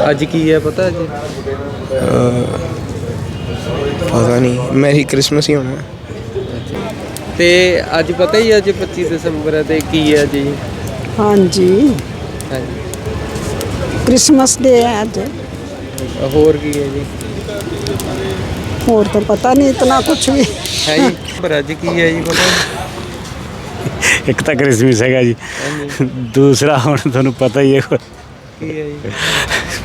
ਅੱਜ ਕੀ ਹੈ ਪਤਾ ਅੱਜ? ਪਤਾ ਨਹੀਂ। ਮੈਰੀ ਕ੍ਰਿਸਮਸ ਹੀ ਹੋਣਾ। ਤੇ ਅੱਜ ਪਤਾ ਹੀ ਅੱਜ 25 ਦਸੰਬਰ ਹੈ ਤੇ ਕੀ ਹੈ ਜੀ? ਹਾਂਜੀ। ਹਾਂਜੀ। ਕ੍ਰਿਸਮਸ ਡੇ ਹੈ ਅੱਜ। ਹੋਰ ਕੀ ਹੈ ਜੀ? ਹੋਰ ਤਾਂ ਪਤਾ ਨਹੀਂ ਇਤਨਾ ਕੁਝ ਵੀ। ਹੈ ਜੀ ਪਰ ਅੱਜ ਕੀ ਹੈ ਜੀ ਪਤਾ? ਇੱਕ ਤਾਂ ਕ੍ਰਿਸਮਸ ਹੈਗਾ ਜੀ। ਦੂਸਰਾ ਹੁਣ ਤੁਹਾਨੂੰ ਪਤਾ ਹੀ ਹੈ। ਕੀ ਹੈ ਜੀ?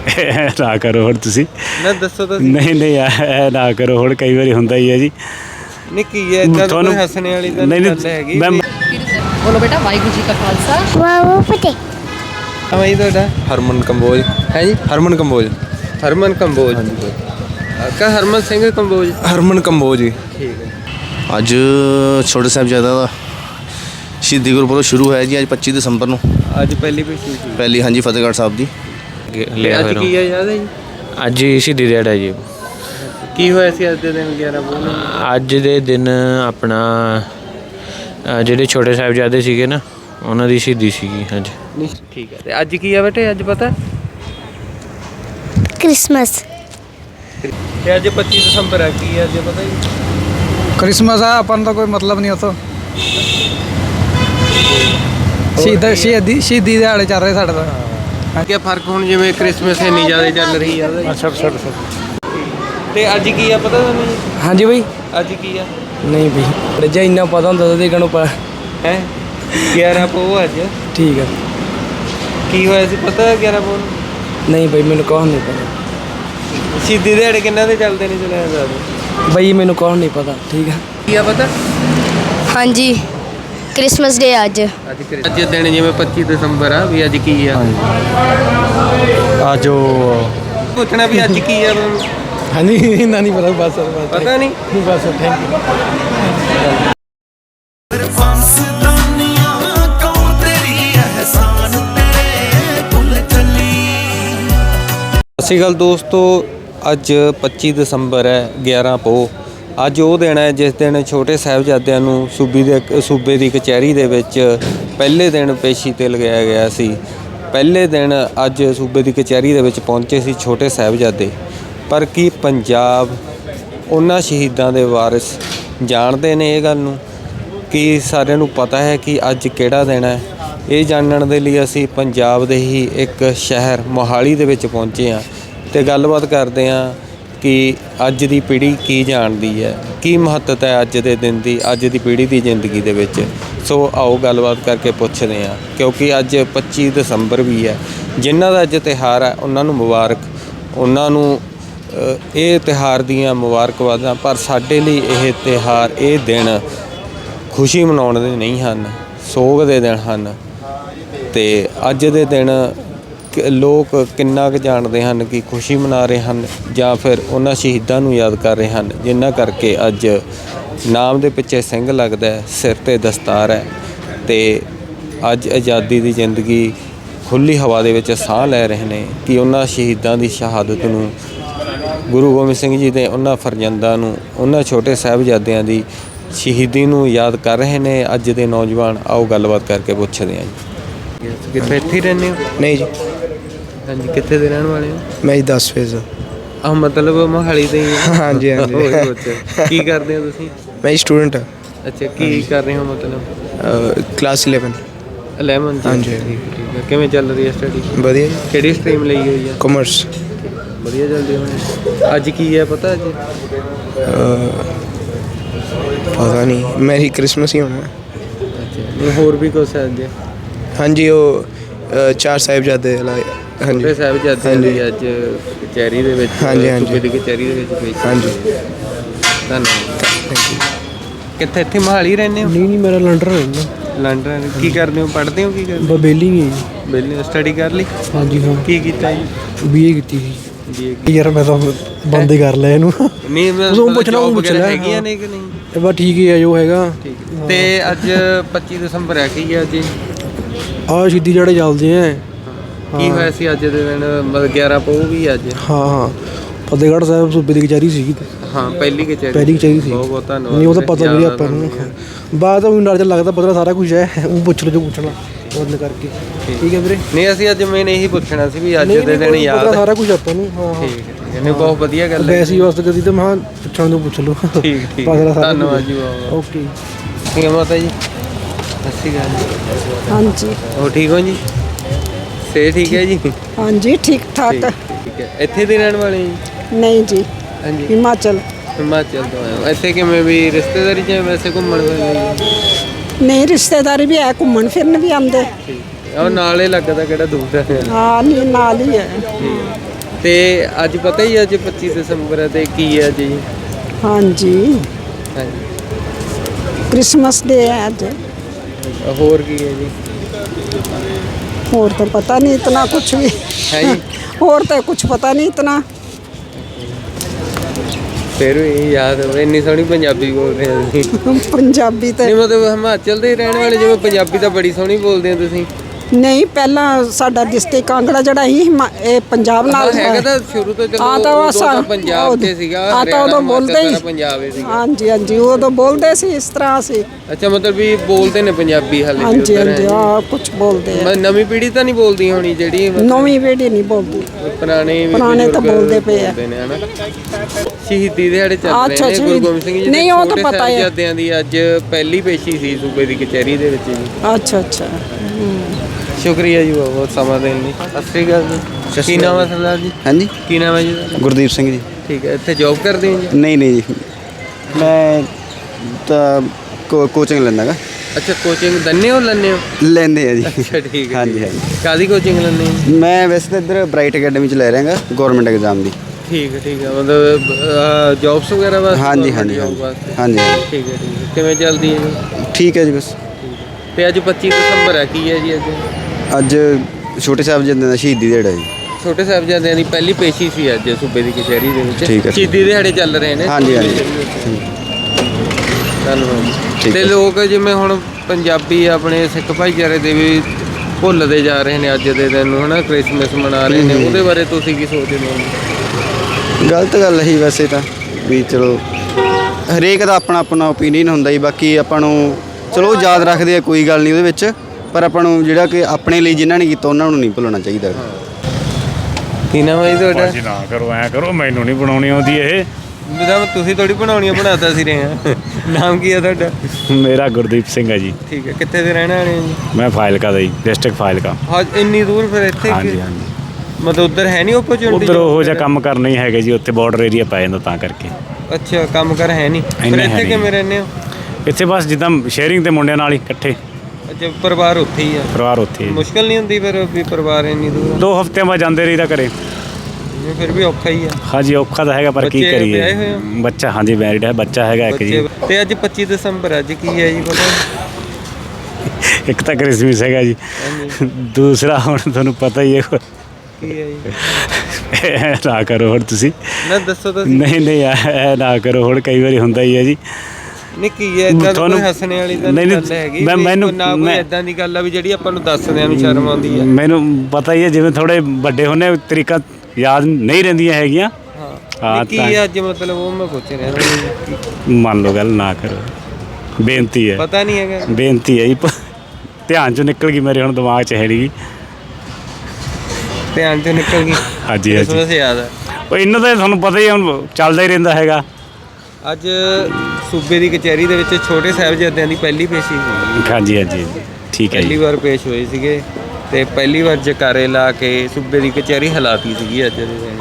ਇਹ ਨਾ ਕਰੋ ਹੁਣ ਤੁਸੀਂ। ਨਾ ਦੱਸੋ ਤਾਂ ਸਹੀ। ਨਹੀਂ ਨਹੀਂ ਇਹ ਨਾ ਕਰੋ ਹੁਣ ਕਈ ਵਾਰੀ ਹੁੰਦਾ ਹੀ ਹੈ ਜੀ। ਨਹੀਂ ਕੀ ਹੈ ਇਦਾਂ ਕੋਈ ਹੱਸਣੇ ਵਾਲੀ ਤਾਂ ਨਹੀਂ ਗੱਲ ਨਹੀਂ ਹੈਗੀ ਮੈਂ ਬੋਲੋ ਬੇਟਾ ਵਾਹਿਗੁਰੂ ਜੀ ਕਾ ਖਾਲਸਾ। ਵਾਹ ਫਤਿਹ। ਹਾਂ ਜੀ ਤੁਹਾਡਾ। ਹਰਮਨ ਕੰਬੋਜ। ਹੈ ਜੀ? ਹਰਮਨ ਕੰਬੋਜ। ਹਰਮਨ ਕੰਬੋਜ। ਕਾ ਹਰਮਨ ਸਿੰਘ ਕੰਬੋਜ? ਹਰਮਨ ਕੰਬੋਜ ਜੀ। ਠੀਕ ਹੈ। ਅੱਜ ਛੋਟੇ ਸਾਹਿਬਜ਼ਾਦਾ ਦਾ ਸ਼ਹੀਦੀ ਗੁਰਪੁਰਬ ਸ਼ੁਰੂ ਹੋਇਆ ਜੀ ਅੱਜ 25 ਦਸੰਬਰ ਨੂੰ। ਅੱਜ ਪਹਿਲੀ ਪੇਸ਼ੀ ਸੀ। ਪਹਿਲੀ ਹਾਂਜੀ ਫਤਿਹਗੜ੍ਹ ਸਾਹਿਬ ਦੀ। ਤੇ ਅੱਜ ਕੀ ਹੈ ਯਾਦ ਹੈ ਜੀ? ਅੱਜ ਹੀ ਸ਼ਹੀਦੀ ਦਿਹਾੜਾ ਹੈ ਜੀ। ਕੀ ਹੋਇਆ ਸੀ ਅੱਜ ਦੇ ਦਿਨ 11 ਬੋਲ ਅੱਜ ਦੇ ਦਿਨ ਆਪਣਾ ਅ, ਜਿਹੜੇ ਛੋਟੇ ਸਾਹਿਬਜ਼ਾਦੇ ਸੀਗੇ ਨਾ ਉਹਨਾਂ ਦੀ ਸ਼ਹੀਦੀ ਸੀਗੀ ਹਾਂਜੀ ਨਹੀਂ ਠੀਕ ਹੈ। ਤੇ ਅੱਜ ਕੀ ਹੈ ਬੇਟੇ ਅੱਜ ਪਤਾ? ਕ੍ਰਿਸਮਸ। ਤੇ ਅੱਜ 25 ਦਸੰਬਰ ਹੈ ਕੀ ਹੈ ਅੱਜ ਪਤਾ ਜੀ? ਕ੍ਰਿਸਮਸ ਆ ਆਪਾਂ ਨੂੰ ਤਾਂ ਕੋਈ ਮਤਲਬ ਨਹੀਂ ਉਤੋਂ ਸ਼ਹੀਦ ਸ਼ਹੀਦੀ ਸ਼ਹੀਦੀ ਦਿਹਾੜੇ ਚੱਲ ਰਹੇ ਸਾਡੇ ਤਾਂ। ਕੀ ਫ਼ਰਕ ਹੁਣ ਜਿਵੇਂ ਕ੍ਰਿਸਮਸ ਇੰਨੀ ਜ਼ਿਆਦਾ ਚੱਲ ਰਹੀ ਹੈ ਉਹਦਾ ਅੱਛਾ ਅੱਛਾ ਤੇ ਅੱਜ ਕੀ ਆ ਪਤਾ ਤੁਹਾਨੂੰ ਜੀ? ਹਾਂਜੀ ਬਈ। ਅੱਜ ਕੀ ਆ? ਨਹੀਂ ਬਈ ਜੇ ਇੰਨਾ ਪਤਾ ਹੁੰਦਾ ਤਾਂ ਦੇਖਣ ਨੂੰ ਪਾ ਹੈ? 11 ਪੋ ਅੱਜ। ਠੀਕ ਹੈ ਕੀ ਹੋਇਆ ਸੀ ਪਤਾ 11 ਪੋ ਨੂੰ? ਨਹੀਂ ਬਈ ਮੈਨੂੰ ਕੌਣ ਨਹੀਂ ਪਤਾ। ਸਿੱਧੀ ਦਿਹਾੜੇ ਕਿੰਨਾ ਦੇ ਚੱਲਦੇ ਨੇ ਚਲੇ ਜਾਂਦੇ ਬਈ ਮੈਨੂੰ ਕੌਣ ਨਹੀਂ ਪਤਾ ਠੀਕ ਹੈ ਕੀ ਆ ਪਤਾ? ਹਾਂਜੀ। ਕ੍ਰਿਸਮਸ ਡੇ ਅੱਜ। ਅੱਜ ਕ੍ਰਿ- ਅੱਜ ਦਿਨ ਜਿਵੇਂ 25 ਦਸੰਬਰ ਆ ਵੀ ਅੱਜ ਕੀ ਆ? ਅੱਜ ਉਹ ਪੁੱਛਣਾ ਵੀ ਅੱਜ ਕੀ ਆ ਤੁਹਾਨੂੰ ਹਾਂਜੀ ਇੰਨਾ ਨਹੀਂ ਪਤਾ ਬਸ ਬਸ। ਪਤਾ ਨਹੀਂ? ਬਸ ਥੈਂਕ ਯੂ ਸਤਿ ਸ਼੍ਰੀ ਅਕਾਲ ਦੋਸਤੋ ਅੱਜ 25 ਦਸੰਬਰ ਹੈ 11 ਪੋ ਅੱਜ ਉਹ ਦਿਨ ਹੈ ਜਿਸ ਦਿਨ ਛੋਟੇ ਸਾਹਿਬਜ਼ਾਦਿਆਂ ਨੂੰ ਸੂਬੀ ਦੇ ਸੂਬੇ ਦੀ ਕਚਹਿਰੀ ਦੇ ਵਿੱਚ ਪਹਿਲੇ ਦਿਨ ਪੇਸ਼ੀ ਤੇ ਲਗਾਇਆ ਗਿਆ ਸੀ। ਪਹਿਲੇ ਦਿਨ ਅੱਜ ਸੂਬੇ ਦੀ ਕਚਹਿਰੀ ਦੇ ਵਿੱਚ ਪਹੁੰਚੇ ਸੀ ਛੋਟੇ ਸਾਹਿਬਜ਼ਾਦੇ। ਪਰ ਕੀ ਪੰਜਾਬ ਉਹਨਾਂ ਸ਼ਹੀਦਾਂ ਦੇ ਵਾਰਿਸ ਜਾਣਦੇ ਨੇ ਇਹ ਗੱਲ ਨੂੰ? ਕਿ ਸਾਰਿਆਂ ਨੂੰ ਪਤਾ ਹੈ ਕਿ ਅੱਜ ਕਿਹੜਾ ਦਿਨ ਹੈ? ਇਹ ਜਾਣਨ ਦੇ ਲਈ ਅਸੀਂ ਪੰਜਾਬ ਦੇ ਹੀ ਇੱਕ ਸ਼ਹਿਰ ਮੋਹਾਲੀ ਦੇ ਵਿੱਚ ਪਹੁੰਚੇ ਹਾਂ ਤੇ ਗੱਲਬਾਤ ਕਰਦੇ ਹਾਂ ਕਿ ਅੱਜ ਦੀ ਪੀੜ੍ਹੀ ਕੀ ਜਾਣਦੀ ਹੈ, ਕੀ ਮਹੱਤਤਾ ਹੈ ਅੱਜ ਦੇ ਦਿਨ ਦੀ, ਅੱਜ ਦੀ ਪੀੜ੍ਹੀ ਦੀ ਜ਼ਿੰਦਗੀ ਦੇ ਵਿੱਚ। ਸੋ ਆਓ ਗੱਲਬਾਤ ਕਰਕੇ ਪੁੱਛਦੇ ਹਾਂ, ਕਿਉਂਕਿ ਅੱਜ 25 ਦਸੰਬਰ ਵੀ ਹੈ, ਜਿਨ੍ਹਾਂ ਦਾ ਅੱਜ ਤਿਹਾਰ ਹੈ, ਉਹਨਾਂ ਨੂੰ ਮੁਬਾਰਕ। ਉਹਨਾਂ ਨੂੰ ਇਹ ਤਿਹਾਰ ਦੀਆਂ ਮੁਬਾਰਕਬਾਦਾਂ, ਪਰ ਸਾਡੇ ਲਈ ਇਹ ਤਿਹਾਰ ਇਹ ਦਿਨ ਖੁਸ਼ੀ ਮਨਾਉਣ ਦੇ ਨਹੀਂ ਹਨ, ਸੋਗ ਦੇ ਦਿਨ ਹਨ। ਤੇ ਅੱਜ ਦੇ ਦਿਨ ਲੋਕ ਕਿੰਨਾ ਕੁ ਜਾਣਦੇ ਹਨ ਕਿ ਖੁਸ਼ੀ ਮਨਾ ਰਹੇ ਹਨ ਜਾਂ ਫਿਰ ਉਹਨਾਂ ਸ਼ਹੀਦਾਂ ਨੂੰ ਯਾਦ ਕਰ ਰਹੇ ਹਨ ਜਿਨ੍ਹਾਂ ਕਰਕੇ ਅੱਜ ਨਾਮ ਦੇ ਪਿੱਛੇ ਸਿੰਘ ਲੱਗਦਾ ਹੈ ਸਿਰ ਤੇ ਦਸਤਾਰ ਹੈ ਤੇ ਅੱਜ ਆਜ਼ਾਦੀ ਦੀ ਜ਼ਿੰਦਗੀ ਖੁੱਲੀ ਹਵਾ ਦੇ ਵਿੱਚ ਸਾਹ ਲੈ ਰਹੇ ਨੇ ਕਿ ਉਹਨਾਂ ਸ਼ਹੀਦਾਂ ਦੀ ਸ਼ਹਾਦਤ ਨੂੰ ਗੁਰੂ ਗੋਬਿੰਦ ਸਿੰਘ ਜੀ ਦੇ ਉਹਨਾਂ ਫਰਜ਼ੰਦਾਂ ਨੂੰ ਉਹਨਾਂ ਛੋਟੇ ਸਾਹਿਬਜ਼ਾਦਿਆਂ ਦੀ ਸ਼ਹੀਦੀ ਨੂੰ ਯਾਦ ਕਰ ਰਹੇ ਨੇ ਅੱਜ ਦੇ ਨੌਜਵਾਨ? ਆਓ ਗੱਲਬਾਤ ਕਰਕੇ ਪੁੱਛਦੇ ਹਾਂ ਜੀ। ਕਿੱਥੇ ਇੱਥੇ ਰਹਿੰਦੇ ਹੋ? ਨਹੀਂ ਜੀ। ਹਾਂਜੀ ਕਿੱਥੇ ਦੇ ਰਹਿਣ ਵਾਲੇ ਹੋ? ਮੈਂ 10 ਫੇਜ਼ ਆ ਮਤਲਬ ਮੋਹਾਲੀ ਦੇ ਹੀ ਹੋ? ਹਾਂਜੀ, ਹਾਂਜੀ। ਕੀ ਕਰਦੇ ਹੋ ਤੁਸੀਂ? ਮੈਂ ਸਟੂਡੈਂਟ ਅੱਛਾ ਕੀ ਕਰ ਰਹੇ ਹੋ ਮਤਲਬ? ਹਾਂ ਕਲਾਸ 11 11 ਚ ਹਾਂਜੀ। ਠੀਕ ਹੈ, ਠੀਕ ਹੈ। ਕਿਵੇਂ ਚੱਲ ਰਹੀ ਹੈ ਸਟੱਡੀ ਵਧੀਆ ਜੀ। ਕਿਹੜੀ ਸਟਰੀਮ ਲਈ ਹੋਈ ਹੈ? ਕਾਮਰਸ ਵਧੀਆ ਚੱਲਦੀ ਹੋਣੀ। ਅੱਜ ਕੀ ਹੈ ਪਤਾ ਅੱਜ? ਪਤਾ ਨਹੀਂ। ਮੈਰੀ ਕ੍ਰਿਸਮਸ ਹੀ ਹੋਣਾ ਅੱਛਾ ਨਹੀਂ ਹੋਰ ਵੀ ਕੁਝ ਹੈ ਅੱਜ? ਹਾਂਜੀ ਉਹ ਅ, ਚਾਰ ਸਾਹਿਬਜ਼ਾਦੇ ਵਾਲਾ ਹਾਂਜੀ। ਛੋਟੇ ਸਾਹਿਬਜ਼ਾਦੇ ਹਾਂਜੀ। ਦੀ ਅੱਜ ਕਚਹਿਰੀ ਦੇ ਵਿੱਚ ਹਾਂਜੀ, ਹਾਂਜੀ। ਸੂਬੇ ਦੀ ਕਚਹਿਰੀ ਦੇ ਵਿੱਚ ਪੇਸ਼ ਹਾਂਜੀ। ਧੰਨਵਾਦ। ਕਿੱਥੇ ਇੱਥੇ ਮੋਹਾਲੀ ਰਹਿੰਦੇ ਹੋ? ਨਹੀਂ ਨਹੀਂ ਮੇਰਾ ਲੰਡਰ ਰਹਿੰਦਾ। ਲੰਡਨ ਕੀ ਕਰਦੇ ਹੋ? ਪੜ੍ਹਦੇ ਹੋ ਕੀ ਕਰਦੇ ਹੋ? ਬਬੇਲੀ ਹੀ ਹੈ ਜੀ। ਸਟੱਡੀ ਕਰ ਲਈ? ਹਾਂਜੀ ਹਾਂ। ਕੀ ਕੀਤਾ ਜੀ? ਬੀਏ ਕੀਤੀ ਸੀ। ਜੀ ਯਾਰ ਮੈਂ ਤਾਂ ਬੰਦ ਹੀ ਕਰ ਲਿਆ ਇਹਨੂੰ। ਨਹੀਂ ਮੈਂ ਉਦੋਂ ਪਤਾ ਪੁੱਛਣਾ, ਉਹ job ਪੁੱਛ ਵਗੈਰਾ ਲਿਆ, ਹੈਗੀਆਂ ਹਾਂ। ਨੇ ਕਿ ਨਹੀਂ? ਇਹ ਬਸ ਠੀਕ ਹੀ ਹੈ ਜੋ ਹੈਗਾ। ਠੀਕ ਹੈ। ਤੇ ਅੱਜ 25 ਦਸੰਬਰ ਹੈ ਕੀ ਹੈ ਜੀ ਆਹ ਸਿੱਧੀ ਜਿਹੜੇ ਚੱਲਦੇ ਆ। ਕੀ ਹੋਇਆ ਸੀ ਅੱਜ ਦੇ ਦਿਨ? ਮਤਲਬ 11 ਪੋ ਵੀ ਅੱਜ। ਹਾਂ ਹਾਂ। ਫਤਿਹਗੜ੍ਹ ਸਾਹਿਬ ਸੂਬੇ ਦੀ ਕਚਹਿਰੀ ਸੀਗੀ ਹਾਂ ਪਹਿਲੀ ਕਚਹਿਰੀ। ਪਹਿਲੀ ਕਚਹਿਰੀ ਸੀ। ਬਹੁਤ ਬਹੁਤ ਧੰਨਵਾਦ ਨਹੀਂ ਉਹ ਤਾਂ ਪਤਾ ਯਾਦ ਆਪਾਂ ਨੂੰ। ਬਾਅਦ ਡਰ ਜਿਹਾ ਲੱਗਦਾ ਪਤਾ ਸਾਰਾ ਕੁਝ ਹੈ। ਉਹ ਪੁੱਛ ਲਓ ਜੋ ਪੁੱਛਣਾ ਬੰਦ ਕਰਕੇ। ਠੀਕ ਹੈ ਵੀਰੇ? ਨਹੀਂ ਅਸੀਂ ਅੱਜ ਮੈਂ ਇਹੀ ਪੁੱਛਣਾ ਸੀ ਵੀ ਅੱਜ ਨਹੀਂ, ਦੇ ਨਹੀਂ, ਦਿਨ ਯਾਦ ਪਤਾ। ਸਾਰਾ ਕੁਝ ਆਪਾਂ ਨੂੰ। ਹਾਂ ਠੀਕ ਹੈ ਨਹੀਂ ਬਹੁਤ ਵਧੀਆ ਗੱਲ ਹੈ ਵੈਸੀ ਵਾਸਤੇ ਕਦੀ ਤਾਂ ਮੈਂ ਕਿਹਾ ਪੁੱਛਣ ਨੂੰ ਪੁੱਛ ਲਓ। ਠੀਕ ਠੀਕ। ਧੰਨਵਾਦ। ਜੀ ਬਹੁਤ ਬਹੁਤ। ਓਕੇ। ਠੀਕ ਹੈ ਮਾਤਾ ਜੀ। ਸਤਿ ਸ਼੍ਰੀ ਅਕਾਲ ਹਾਂਜੀ। ਹੋ ਠੀਕ ਹੋ ਜੀ? ਸੇ ਠੀਕ ਹੈ ਜੀ? ਹਾਂਜੀ ਠੀਕ ਠਾਕ। ਠੀਕ ਹੈ। ਇੱਥੇ ਦੇ ਰਹਿਣ ਵਾਲੇ ਜੀ? ਨਹੀਂ ਜੀ ਹਾਂਜੀ। ਹਿਮਾਚਲ। ਹਿਮਾਚਲ ਤੋਂ ਆਏ ਹੋ। ਇੱਥੇ ਕਿਵੇਂ ਵੀ ਰਿਸ਼ਤੇਦਾਰੀ ਚ ਵੈਸੇ ਘੁੰਮਣ ਲਈ ਨਹੀਂ ਰਿਸ਼ਤੇਦਾਰੀ ਵੀ ਹੈ ਘੁੰਮਣ ਫਿਰਨ ਵੀ ਆਉਂਦੇ। ਉਹ ਨਾਲੇ ਲੱਗਦਾ ਕਿਹੜਾ ਦੂਰ ਹੈ ਹਾਂ ਨਹੀਂ ਨਾਲ ਹੀ ਹੈ। ਤੇ ਅੱਜ ਪਤਾ ਹੀ ਹੈ ਅੱਜ 25 ਦਸੰਬਰ ਹੈ ਤੇ ਕੀ ਹੈ ਜੀ? ਹਾਂਜੀ। ਹਾਂਜੀ। ਕ੍ਰਿਸਮਸ ਡੇ ਹੈ ਅੱਜ। ਹੋਰ ਕੀ ਹੈ ਜੀ? ਹੋਰ ਤਾਂ ਪਤਾ ਨਹੀਂ ਇਤਨਾ ਕੁਝ ਵੀ। ਹੈ ਜੀ ਹੋਰ ਤਾਂ ਕੁਝ ਪਤਾ ਨਹੀਂ ਇਤਨਾ। ਫਿਰ ਵੀ ਯਾਦ ਹੋਵੇ ਇੰਨੀ ਸੋਹਣੀ ਪੰਜਾਬੀ ਬੋਲਦੇ ਆ ਤੁਸੀਂ। ਪੰਜਾਬੀ ਤੇ ਨਹੀਂ ਮਤਲਬ ਹਿਮਾਚਲ ਦੇ ਰਹਿਣ ਵਾਲੇ ਜਿਵੇਂ ਪੰਜਾਬੀ ਤਾਂ ਬੜੀ ਸੋਹਣੀ ਬੋਲਦੇ ਆ ਤੁਸੀਂ। ਨਹੀਂ ਪਹਿਲਾਂ ਸਾਡਾ ਡਿਸਟ੍ਰਿਕਟ ਕਾਂਗੜਾ ਜਿਹੜਾ ਸੀ ਹਿਮਾ- ਇਹ ਪੰਜਾਬ ਨਾਲ ਹੈਗਾ ਤਾਂ ਸ਼ੁਰੂ ਤੋਂ ਚਲੋ ਤਾਂ ਉਦੋਂ ਪੰਜਾਬ ਤੇ ਸੀਗਾ ਹਾਂ ਤਾਂ ਹਰਿਆਣਾ, ਉਦੋਂ ਬੋਲਦੇ ਹੀ ਸਾਰਾ ਪੰਜਾਬ ਹੀ ਸੀਗਾ। ਹਾਂਜੀ ਹਾਂਜੀ ਉਦੋਂ ਬੋਲਦੇ ਸੀ ਇਸ ਤਰ੍ਹਾਂ ਸੀ ਅੱਛਾ ਮਤਲਬ ਵੀ ਬੋਲਦੇ ਨੇ ਪੰਜਾਬੀ ਹਾਲੇ ਵੀ ਹਾਂਜੀ ਉੱਧਰ ਹਾਂਜੀ ਹੈ। ਆ ਕੁਝ ਬੋਲਦੇ ਆ। ਮ- ਨਵੀਂ ਪੀੜ੍ਹੀ ਤਾਂ ਨਹੀਂ ਬੋਲਦੀ ਹੋਣੀ ਜਿਹੜੀ ਨੌਵੀਂ ਪੀੜ੍ਹੀ ਨਹੀਂ ਬੋਲਦੀ। ਪੁਰਾਣੇ ਵੀ ਪੁਰਾਣੇ ਤਾਂ ਬਜ਼ੁਰਗ ਬੋਲਦੇ ਪਏ ਆ। ਬੋਲਦੇ ਨੇ ਹਨਾ। ਸ਼ਹੀਦੀ ਦਿਹਾੜੇ ਚੱਲ ਰਹੇ ਅੱਛਾ, ਨੇ ਗੁਰੂ ਸ਼ਹੀਦ- ਗੋਬਿੰਦ ਸਿੰਘ ਜੀ ਨਹੀਂ, ਉਹ ਤਾਂ ਛੋਟੇ ਪਤਾ ਹੈ। ਸਾਹਿਬਜ਼ਾਦਿਆਂ ਦੀ ਅੱਜ ਪਹਿਲੀ ਪੇਸ਼ੀ ਸੀ ਸੂਬੇ ਦੀ ਕਚਹਿਰੀ ਦੇ ਵਿੱਚ ਜੀ। ਅੱਛਾ ਅੱਛਾ। ਸ਼ੁਕਰੀਆ ਜੀ ਬਹੁਤ ਬਹੁਤ ਸਮਾਂ ਦੇਣ ਲਈ। ਸਤਿ ਸ਼੍ਰੀ ਅਕਾਲ ਜੀ। ਕੀ ਨਾਮ ਹੈ ਸਰਦਾਰ ਜੀ? ਹਾਂਜੀ? ਕੀ ਨਾਮ ਹੈ ਜੀ ਤੁਹਾਡਾ? ਗੁਰਦੀਪ ਸਿੰਘ ਜੀ। ਠੀਕ ਹੈ ਇੱਥੇ ਜੌਬ ਕਰਦੇ ਹੋ ਜੀ? ਨਹੀਂ ਨਹੀਂ ਜੀ। ਮੈਂ ਤਾਂ ਕੋਚਿੰਗ ਲੈਂਦਾਗਾ ਅੱਛਾ ਕੋਚਿੰਗ ਦੰਨੇ ਹੋ ਲੈਣੇ ਹੋ? ਲੈਂਦੇ ਆ ਜੀ। ਅੱਛਾ ਠੀਕ ਹੈ ਹਾਂਜੀ। ਹਾਂਜੀ। ਕਾਹਦੀ ਕੋਚਿੰਗ ਲੈਣੇ ਹੋ ਮੈਂ ਵੈਸੇ ਤਾਂ ਇੱਧਰ ਬ੍ਰਾਈਟ ਅਕੈਡਮੀ ਚ ਲੈ ਰਿਹਾਗਾ ਗਵਰਨਮੈਂਟ ਐਗਜ਼ਾਮ ਦੀ। ਠੀਕ ਹੈ ਠੀਕ ਹੈ। ਮਤਲਬ ਜੌਬਸ ਵਗੈਰਾ ਵਾਸਤੇ ਹਾਂਜੀ ਹਾਂਜੀ job ਹਾਂਜੀ। ਵਾਸਤੇ? ਹਾਂਜੀ ਹਾਂਜੀ। ਠੀਕ ਹੈ ਠੀਕ ਹੈ। ਕਿਵੇਂ ਚੱਲਦੀ ਹੈ ਜੀ? ਠੀਕ ਹੈ ਜੀ ਬਸ। ਤੇ ਅੱਜ 25 ਦਸੰਬਰ ਹੈ ਕੀ ਹੈ ਜੀ ਅੱਜ? ਅੱਜ ਛੋਟੇ ਸਾਹਿਬ ਜੀ ਦਾ ਸ਼ਹੀਦੀ ਦਿਹਾੜਾ ਜੀ। ਛੋਟੇ ਸਾਹਿਬਜ਼ਾਦਿਆਂ ਦੀ ਪਹਿਲੀ ਪੇਸ਼ੀ ਸੀ ਅੱਜ ਸੂਬੇ ਦੀ ਕਚਹਿਰੀ ਦੇ ਵਿੱਚ। ਠੀਕ ਹੈ। ਸ਼ਹੀਦੀ ਦਿਹਾੜੇ ਚੱਲ ਰਹੇ ਨੇ। ਹਾਂਜੀ, ਹਾਂਜੀ। ਧੰਨਵਾਦ। ਠੀਕ ਤੇ ਹੈ। ਲੋਕ ਜਿਵੇਂ ਹੁਣ ਪੰਜਾਬੀ ਆਪਣੇ ਸਿੱਖ ਭਾਈਚਾਰੇ ਦੇ ਵੀ ਭੁੱਲਦੇ ਜਾ ਰਹੇ ਨੇ ਅੱਜ ਦੇ ਦਿਨ ਨੂੰ ਹਨਾ? ਕ੍ਰਿਸਮਸ ਮਨਾ ਰਹੇ ਨੇ। ਉਹਦੇ ਬਾਰੇ ਤੁਸੀਂ ਕੀ ਸੋਚਦੇ ਹੋ? ਗਲਤ ਗੱਲ ਹੈ ਵੈਸੇ ਤਾਂ ਵੀ ਚਲੋ ਹਰੇਕ ਦਾ ਆਪਣਾ ਆਪਣਾ ਓਪੀਨੀਅਨ ਹੁੰਦਾ ਜੀ। ਬਾਕੀ ਆਪਾਂ ਨੂੰ ਚਲੋ ਯਾਦ ਰੱਖਦੇ ਆ ਕੋਈ ਗੱਲ ਨਹੀਂ ਉਹਦੇ ਵਿੱਚ। ਪਰ ਆਪਾਂ ਨੂੰ ਜਿਹੜਾ ਕਿ ਆਪਣੇ ਲਈ ਜਿਨ੍ਹਾਂ ਨੇ ਕੀਤਾ ਉਹਨਾਂ ਨੂੰ ਨਹੀਂ ਭੁੱਲਣਾ ਚਾਹੀਦਾ। ਕੀ ਨਾਮ ਹੈ ਜੀ ਤੁਹਾਡਾ? ਭਾਜੀ ਨਾ ਕਰੋ ਐ ਕਰੋ ਮੈਨੂੰ ਨਹੀਂ ਬਣਾਉਣੀ ਆਉਂਦੀ ਇਹ। ਮੇਰਾ ਤੁਸੀਂ ਥੋੜੀ ਬਣਾਉਣੀਆਂ ਬਣਾਤਾ ਸੀ ਰਹੇ ਹਾਂ। ਨਾਮ ਕੀ ਹੈ ਤੁਹਾਡਾ? ਮੇਰਾ ਗੁਰਦੀਪ ਸਿੰਘ ਹੈ ਜੀ। ਠੀਕ ਹੈ ਕਿੱਥੇ ਦੇ ਰਹਿਣ ਵਾਲੇ ਹੋ ਜੀ? ਮੈਂ ਫਾਇਲਕਾ ਦਾ ਜੀ ਡਿਸਟ੍ਰਿਕਟ ਫਾਇਲਕਾ। ਹਾਂ ਇੰਨੀ ਦੂਰ ਫਿਰ ਇੱਥੇ ਹਾਂਜੀ ਕਿ- ਹਾਂਜੀ। ਮਤਲਬ ਉਧਰ ਹੈ ਨਹੀਂ ਓਪਰਚੁਨਿਟੀ ਉਧਰ ਉਹ ਜਿਹਾ ਕੰਮ ਕਰਨਾ ਹੀ ਹੈਗਾ ਜੀ ਉੱਥੇ ਬਾਰਡਰ ਏਰੀਆ ਪੈ ਜਾਂਦਾ ਤਾਂ ਕਰਕੇ। ਅੱਛਾ ਕੰਮ ਕਰ ਹੈ ਨਹੀਂ। ਫਿਰ ਇੰਨਾ ਹੈ ਇੱਥੇ ਨਹੀਂ। ਕਿਵੇਂ ਰਹਿੰਦੇ ਹੋ? ਇੱਥੇ ਬਸ ਜਿੱਦਾਂ ਸ਼ੇਅਰਿੰਗ ਤੇ ਮੁੰਡਿਆਂ ਨਾਲ ਹੀ ਇਕੱਠੇ। ਅੱਛਾ ਪਰਿਵਾਰ ਉੱਥੇ ਹੀ ਆ। ਪਰਿਵਾਰ ਉੱਥੇ ਹੈ। ਮੁਸ਼ਕਲ ਨਹੀਂ ਹੁੰਦੀ ਫਿਰ ਵੀ ਪਰਿਵਾਰ ਇੰਨੀ ਦੂਰ? ਦੋ ਹਫ਼ਤਿਆਂ ਬਾਅਦ ਜਾਂਦੇ ਰਹੀਦਾ ਘਰੇ। ਆ। ਫਿਰ ਵੀ ਔਖਾ ਹੀ ਆ। ਹਾਂਜੀ ਔਖਾ ਤਾਂ ਹੈਗਾ ਪਰ ਕੀ ਬੱਚੇ ਵਿਆਹੇ ਹੋਏ ਕਰੀਏ ਬੱਚਾ ਹਾਂਜੀ ਮੈਰਿਡ ਹੈ ਬੱਚਾ ਹੈਗਾ ਇੱਕ ਜੀ। ਬੱਚੇ ਤੇ ਅੱਜ 25 ਦਸੰਬਰ ਅੱਜ ਕੀ ਹੈ ਜੀ ਪਤਾ ਇੱਕ ਤਾਂ ਕ੍ਰਿਸਮਸ ਹੈਗਾ ਜੀ। ਦੂਸਰਾ ਹੁਣ ਤੁਹਾਨੂੰ ਪਤਾ ਹੀ ਹੈ। ਕੀ ਹੈ ਜੀ? ਇਹ ਨਾ ਕਰੋ ਹੁਣ ਤੁਸੀਂ। ਨਾ ਦੱਸੋ ਤਾਂ ਨਹੀਂ ਨਹੀਂ ਇਹ ਨਾ ਕਰੋ ਹੁਣ ਕਈ ਵਾਰੀ ਹੁੰਦਾ ਹੀ ਹੈ ਜੀ। ਨਹੀਂ ਕੀ ਹੈ ਇਦਾਂ ਕੋਈ ਹੱਸਣੇ ਵਾਲੀ ਤਾਂ ਨਹੀਂ, ਗੱਲ ਹੈਗੀ ਮੈਂ- ਮੈਨੂੰ- ਨਾ ਕੋਈ ਇਦਾਂ ਦੀ ਗੱਲ ਆ ਵੀ ਜਿਹੜੀ ਆਪਾਂ ਨੂੰ ਦੱਸਦਿਆਂ ਨੂੰ ਸ਼ਰਮ ਆਉਂਦੀ ਆ। ਮੈਨੂੰ ਪਤਾ ਹੀ ਹੈ ਜਿਵੇਂ ਥੋੜੇ ਵੱਡੇ ਹੁੰਨੇ ਤਰੀਕਾ ਯਾਦ ਨਹੀਂ ਰਹਿੰਦੀਆਂ ਹੈਗੀਆਂ। ਹਾਂ। ਕੀ ਅੱਜ ਮਤਲਬ ਉਹ ਮੈਂ ਪੁੱਛ ਰਿਹਾ। ਮੰਨ ਲਓ ਗੱਲ ਨਾ ਕਰੋ। ਬੇਨਤੀ ਹੈ। ਪਤਾ ਨਹੀਂ ਹੈਗਾ। ਬੇਨਤੀ ਹੈ ਜੀ ਧਿਆਨ ਚੋਂ ਨਿਕਲ ਗਈ ਮੇਰੇ ਹੁਣ ਦਿਮਾਗ 'ਚ ਹੈ ਨਹੀਂ ਧਿਆਨ ਤੋਂ ਨਿਕਲ ਗਈ। ਹਾਂਜੀ ਹਾਂਜੀ। ਯਾਦ ਉਹ ਇਹਨਾਂ ਦਾ ਤੁਹਾਨੂੰ ਪਤਾ ਹੈ ਹੁਣ ਚੱਲਦਾ ਹੀ ਰਹਿੰਦਾ ਹੈਗਾ। ਅੱਜ ਸੂਬੇ ਦੀ ਕਚਹਿਰੀ ਦੇ ਵਿੱਚ ਛੋਟੇ ਸਾਹਿਬਜ਼ਾਦਿਆਂ ਦੀ ਪਹਿਲੀ ਪੇਸ਼ੀ ਸੀ ਹਾਂਜੀ ਹਾਂਜੀ। ਠੀਕ ਹੈ ਪਹਿਲੀ ਜੀ ਵਾਰ ਪੇਸ਼ ਹੋਏ ਸੀਗੇ ਤੇ ਪਹਿਲੀ ਵਾਰ ਜਕਾਰੇ ਲਾ ਕੇ ਸੂਬੇ ਦੀ ਕਚਹਿਰੀ ਹਲਾਤੀ ਸੀਗੀ ਅੱਜ ਦੇ ਦਿਨ।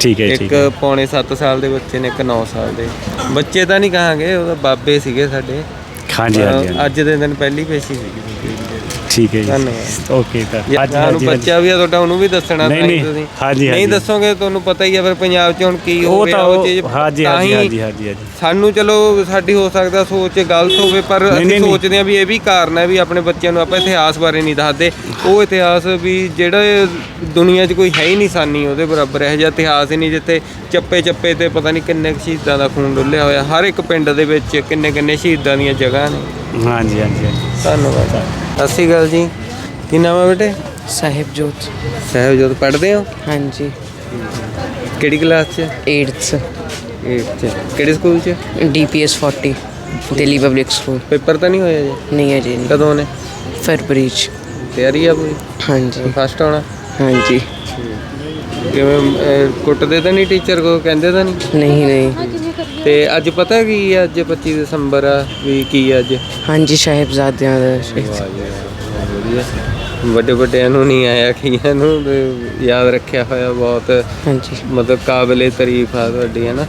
ਠੀਕ ਹੈ ਇੱਕ ਠੀਕ ਹੈ। ਪੌਣੇ 7 ਸਾਲ ਦੇ ਬੱਚੇ ਨੇ ਇੱਕ 9 ਸਾਲ ਦੇ। ਬੱਚੇ ਤਾਂ ਨਹੀਂ ਕਹਾਂਗੇ ਉਹ ਤਾਂ ਬਾਬੇ ਸੀਗੇ ਸਾਡੇ। ਹਾਂਜੀ ਹਾਂਜੀ ਹਾਂਜੀ। ਅੱਜ ਦੇ ਦਿਨ ਪਹਿਲੀ ਪੇਸ਼ੀ ਸੀਗੀ ਠੀਕ ਹੈ ਜੀ। ਧੰਨਵਾਦ। ਓਕੇ ਜਾਂ ਹਾਂਜੀ, ਨੂੰ ਹਾਂਜੀ, ਹਾਂਜੀ। ਬੱਚਾ ਵੀ ਆ ਤੁਹਾਡਾ ਉਹਨੂੰ ਵੀ ਦੱਸਣਾ ਨਹੀਂ, ਤਾਂ ਹੀ ਨਹੀਂ, ਤੁਸੀਂ। ਹਾਂਜੀ, ਨਹੀਂ ਹਾਂਜੀ। ਦੱਸੋਗੇ ਤੁਹਾਨੂੰ ਪਤਾ ਹੀ ਆ ਫਿਰ ਪੰਜਾਬ 'ਚ ਹੁਣ ਕੀ ਹੋ ਉਹ ਰਿਹਾ ਤਾਂ ਉਹ ਉਹ ਚੀਜ਼ ਹਾਂਜੀ ਤਾਂ ਹਾਂਜੀ ਹੀ ਹਾਂਜੀ ਹਾਂਜੀ ਹਾਂਜੀ। ਸਾਨੂੰ ਚਲੋ ਸਾਡੀ ਹੋ ਸਕਦਾ ਸੋਚ ਗਲਤ ਹੋਵੇ ਪਰ ਨਹੀਂ, ਅਸੀਂ ਨਹੀਂ, ਨਹੀਂ। ਸੋਚਦੇ ਹਾਂ ਵੀ ਇਹ ਵੀ ਕਾਰਨ ਹੈ ਵੀ ਆਪਣੇ ਬੱਚਿਆਂ ਨੂੰ ਆਪਾਂ ਇਤਿਹਾਸ ਬਾਰੇ ਨਹੀਂ ਦੱਸਦੇ। ਉਹ ਇਤਿਹਾਸ ਵੀ ਜਿਹੜਾ ਇਹ ਦੁਨੀਆ 'ਚ ਕੋਈ ਹੈ ਹੀ ਨਹੀਂ ਸਾਨੀ ਉਹਦੇ ਬਰਾਬਰ ਇਹ ਜਿਹਾ ਇਤਿਹਾਸ ਹੀ ਨਹੀਂ ਜਿੱਥੇ ਚੱਪੇ ਚੱਪੇ ਤੇ ਪਤਾ ਨਹੀਂ ਕਿੰਨੇ ਕੁ ਸ਼ਹੀਦਾਂ ਦਾ ਖੂਨ ਡੁੱਲਿਆ ਹੋਇਆ। ਹਰ ਇੱਕ ਪਿੰਡ ਦੇ ਵਿੱਚ ਕਿੰਨੇ ਕਿੰਨੇ ਸ਼ਹੀਦਾਂ ਦੀਆਂ ਜਗ੍ਹਾ ਨੇ। ਹਾਂਜੀ ਹਾਂਜੀ ਹਾਂਜੀ। ਧੰਨਵਾਦ। ਸਤਿ ਸ਼੍ਰੀ ਅਕਾਲ ਜੀ। ਕੀ ਨਾਮ ਹੈ ਬੇਟੇ? ਸਾਹਿਬ ਜੋਤ ਸਹਿਬਜੋਤ ਪੜ੍ਹਦੇ ਹੋ? ਹਾਂਜੀ। ਕਿਹੜੀ ਕਲਾਸ 'ਚ? 8th 8 'ਚ। ਕਿਹੜੇ ਸਕੂਲ 'ਚ? DPS 40 Delhi public school paper ਤਾਂ ਨਹੀਂ ਹੋਇਆ ਜੀ? ਨਹੀਂ ਹੈ ਜੀ ਕਦੋਂ ਨੇ? ਫਰਵਰੀ ਚ। ਤਿਆਰੀ ਆ ਪੂਰੀ? ਹਾਂਜੀ। ਫਸਟ ਆਉਣਾ? ਹਾਂਜੀ। ਕਿਵੇਂ ਅਹ, ਕੁੱਟਦੇ ਤਾਂ ਨਹੀਂ ਟੀਚਰ ਕੋ? ਕਹਿੰਦੇ ਤਾਂ ਨਹੀਂ? ਨਹੀਂ ਨਹੀਂ। ਤੇ ਅੱਜ ਪਤਾ ਕੀ ਆ ਅੱਜ 25 ਦਸੰਬਰ ਆ ਵੀ ਕੀ ਆ ਅੱਜ? ਹਾਂਜੀ ਸਾਹਿਬਜ਼ਾਦਿਆਂ ਦਾ ਸ਼ਹੀਦ। ਵਧੀਆ। ਵੱਡੇ ਵੱਡਿਆਂ ਨੂੰ ਨਹੀਂ ਆਇਆ ਕਈਆਂ ਨੂੰ ਤੇ ਯਾਦ ਰੱਖਿਆ ਹੋਇਆ ਬਹੁਤ। ਹਾਂਜੀ। ਮਤਲਬ ਕਾਬਲੇ ਤਾਰੀਫ ਆ ਤੁਹਾਡੀ ਹੈ ਨਾ?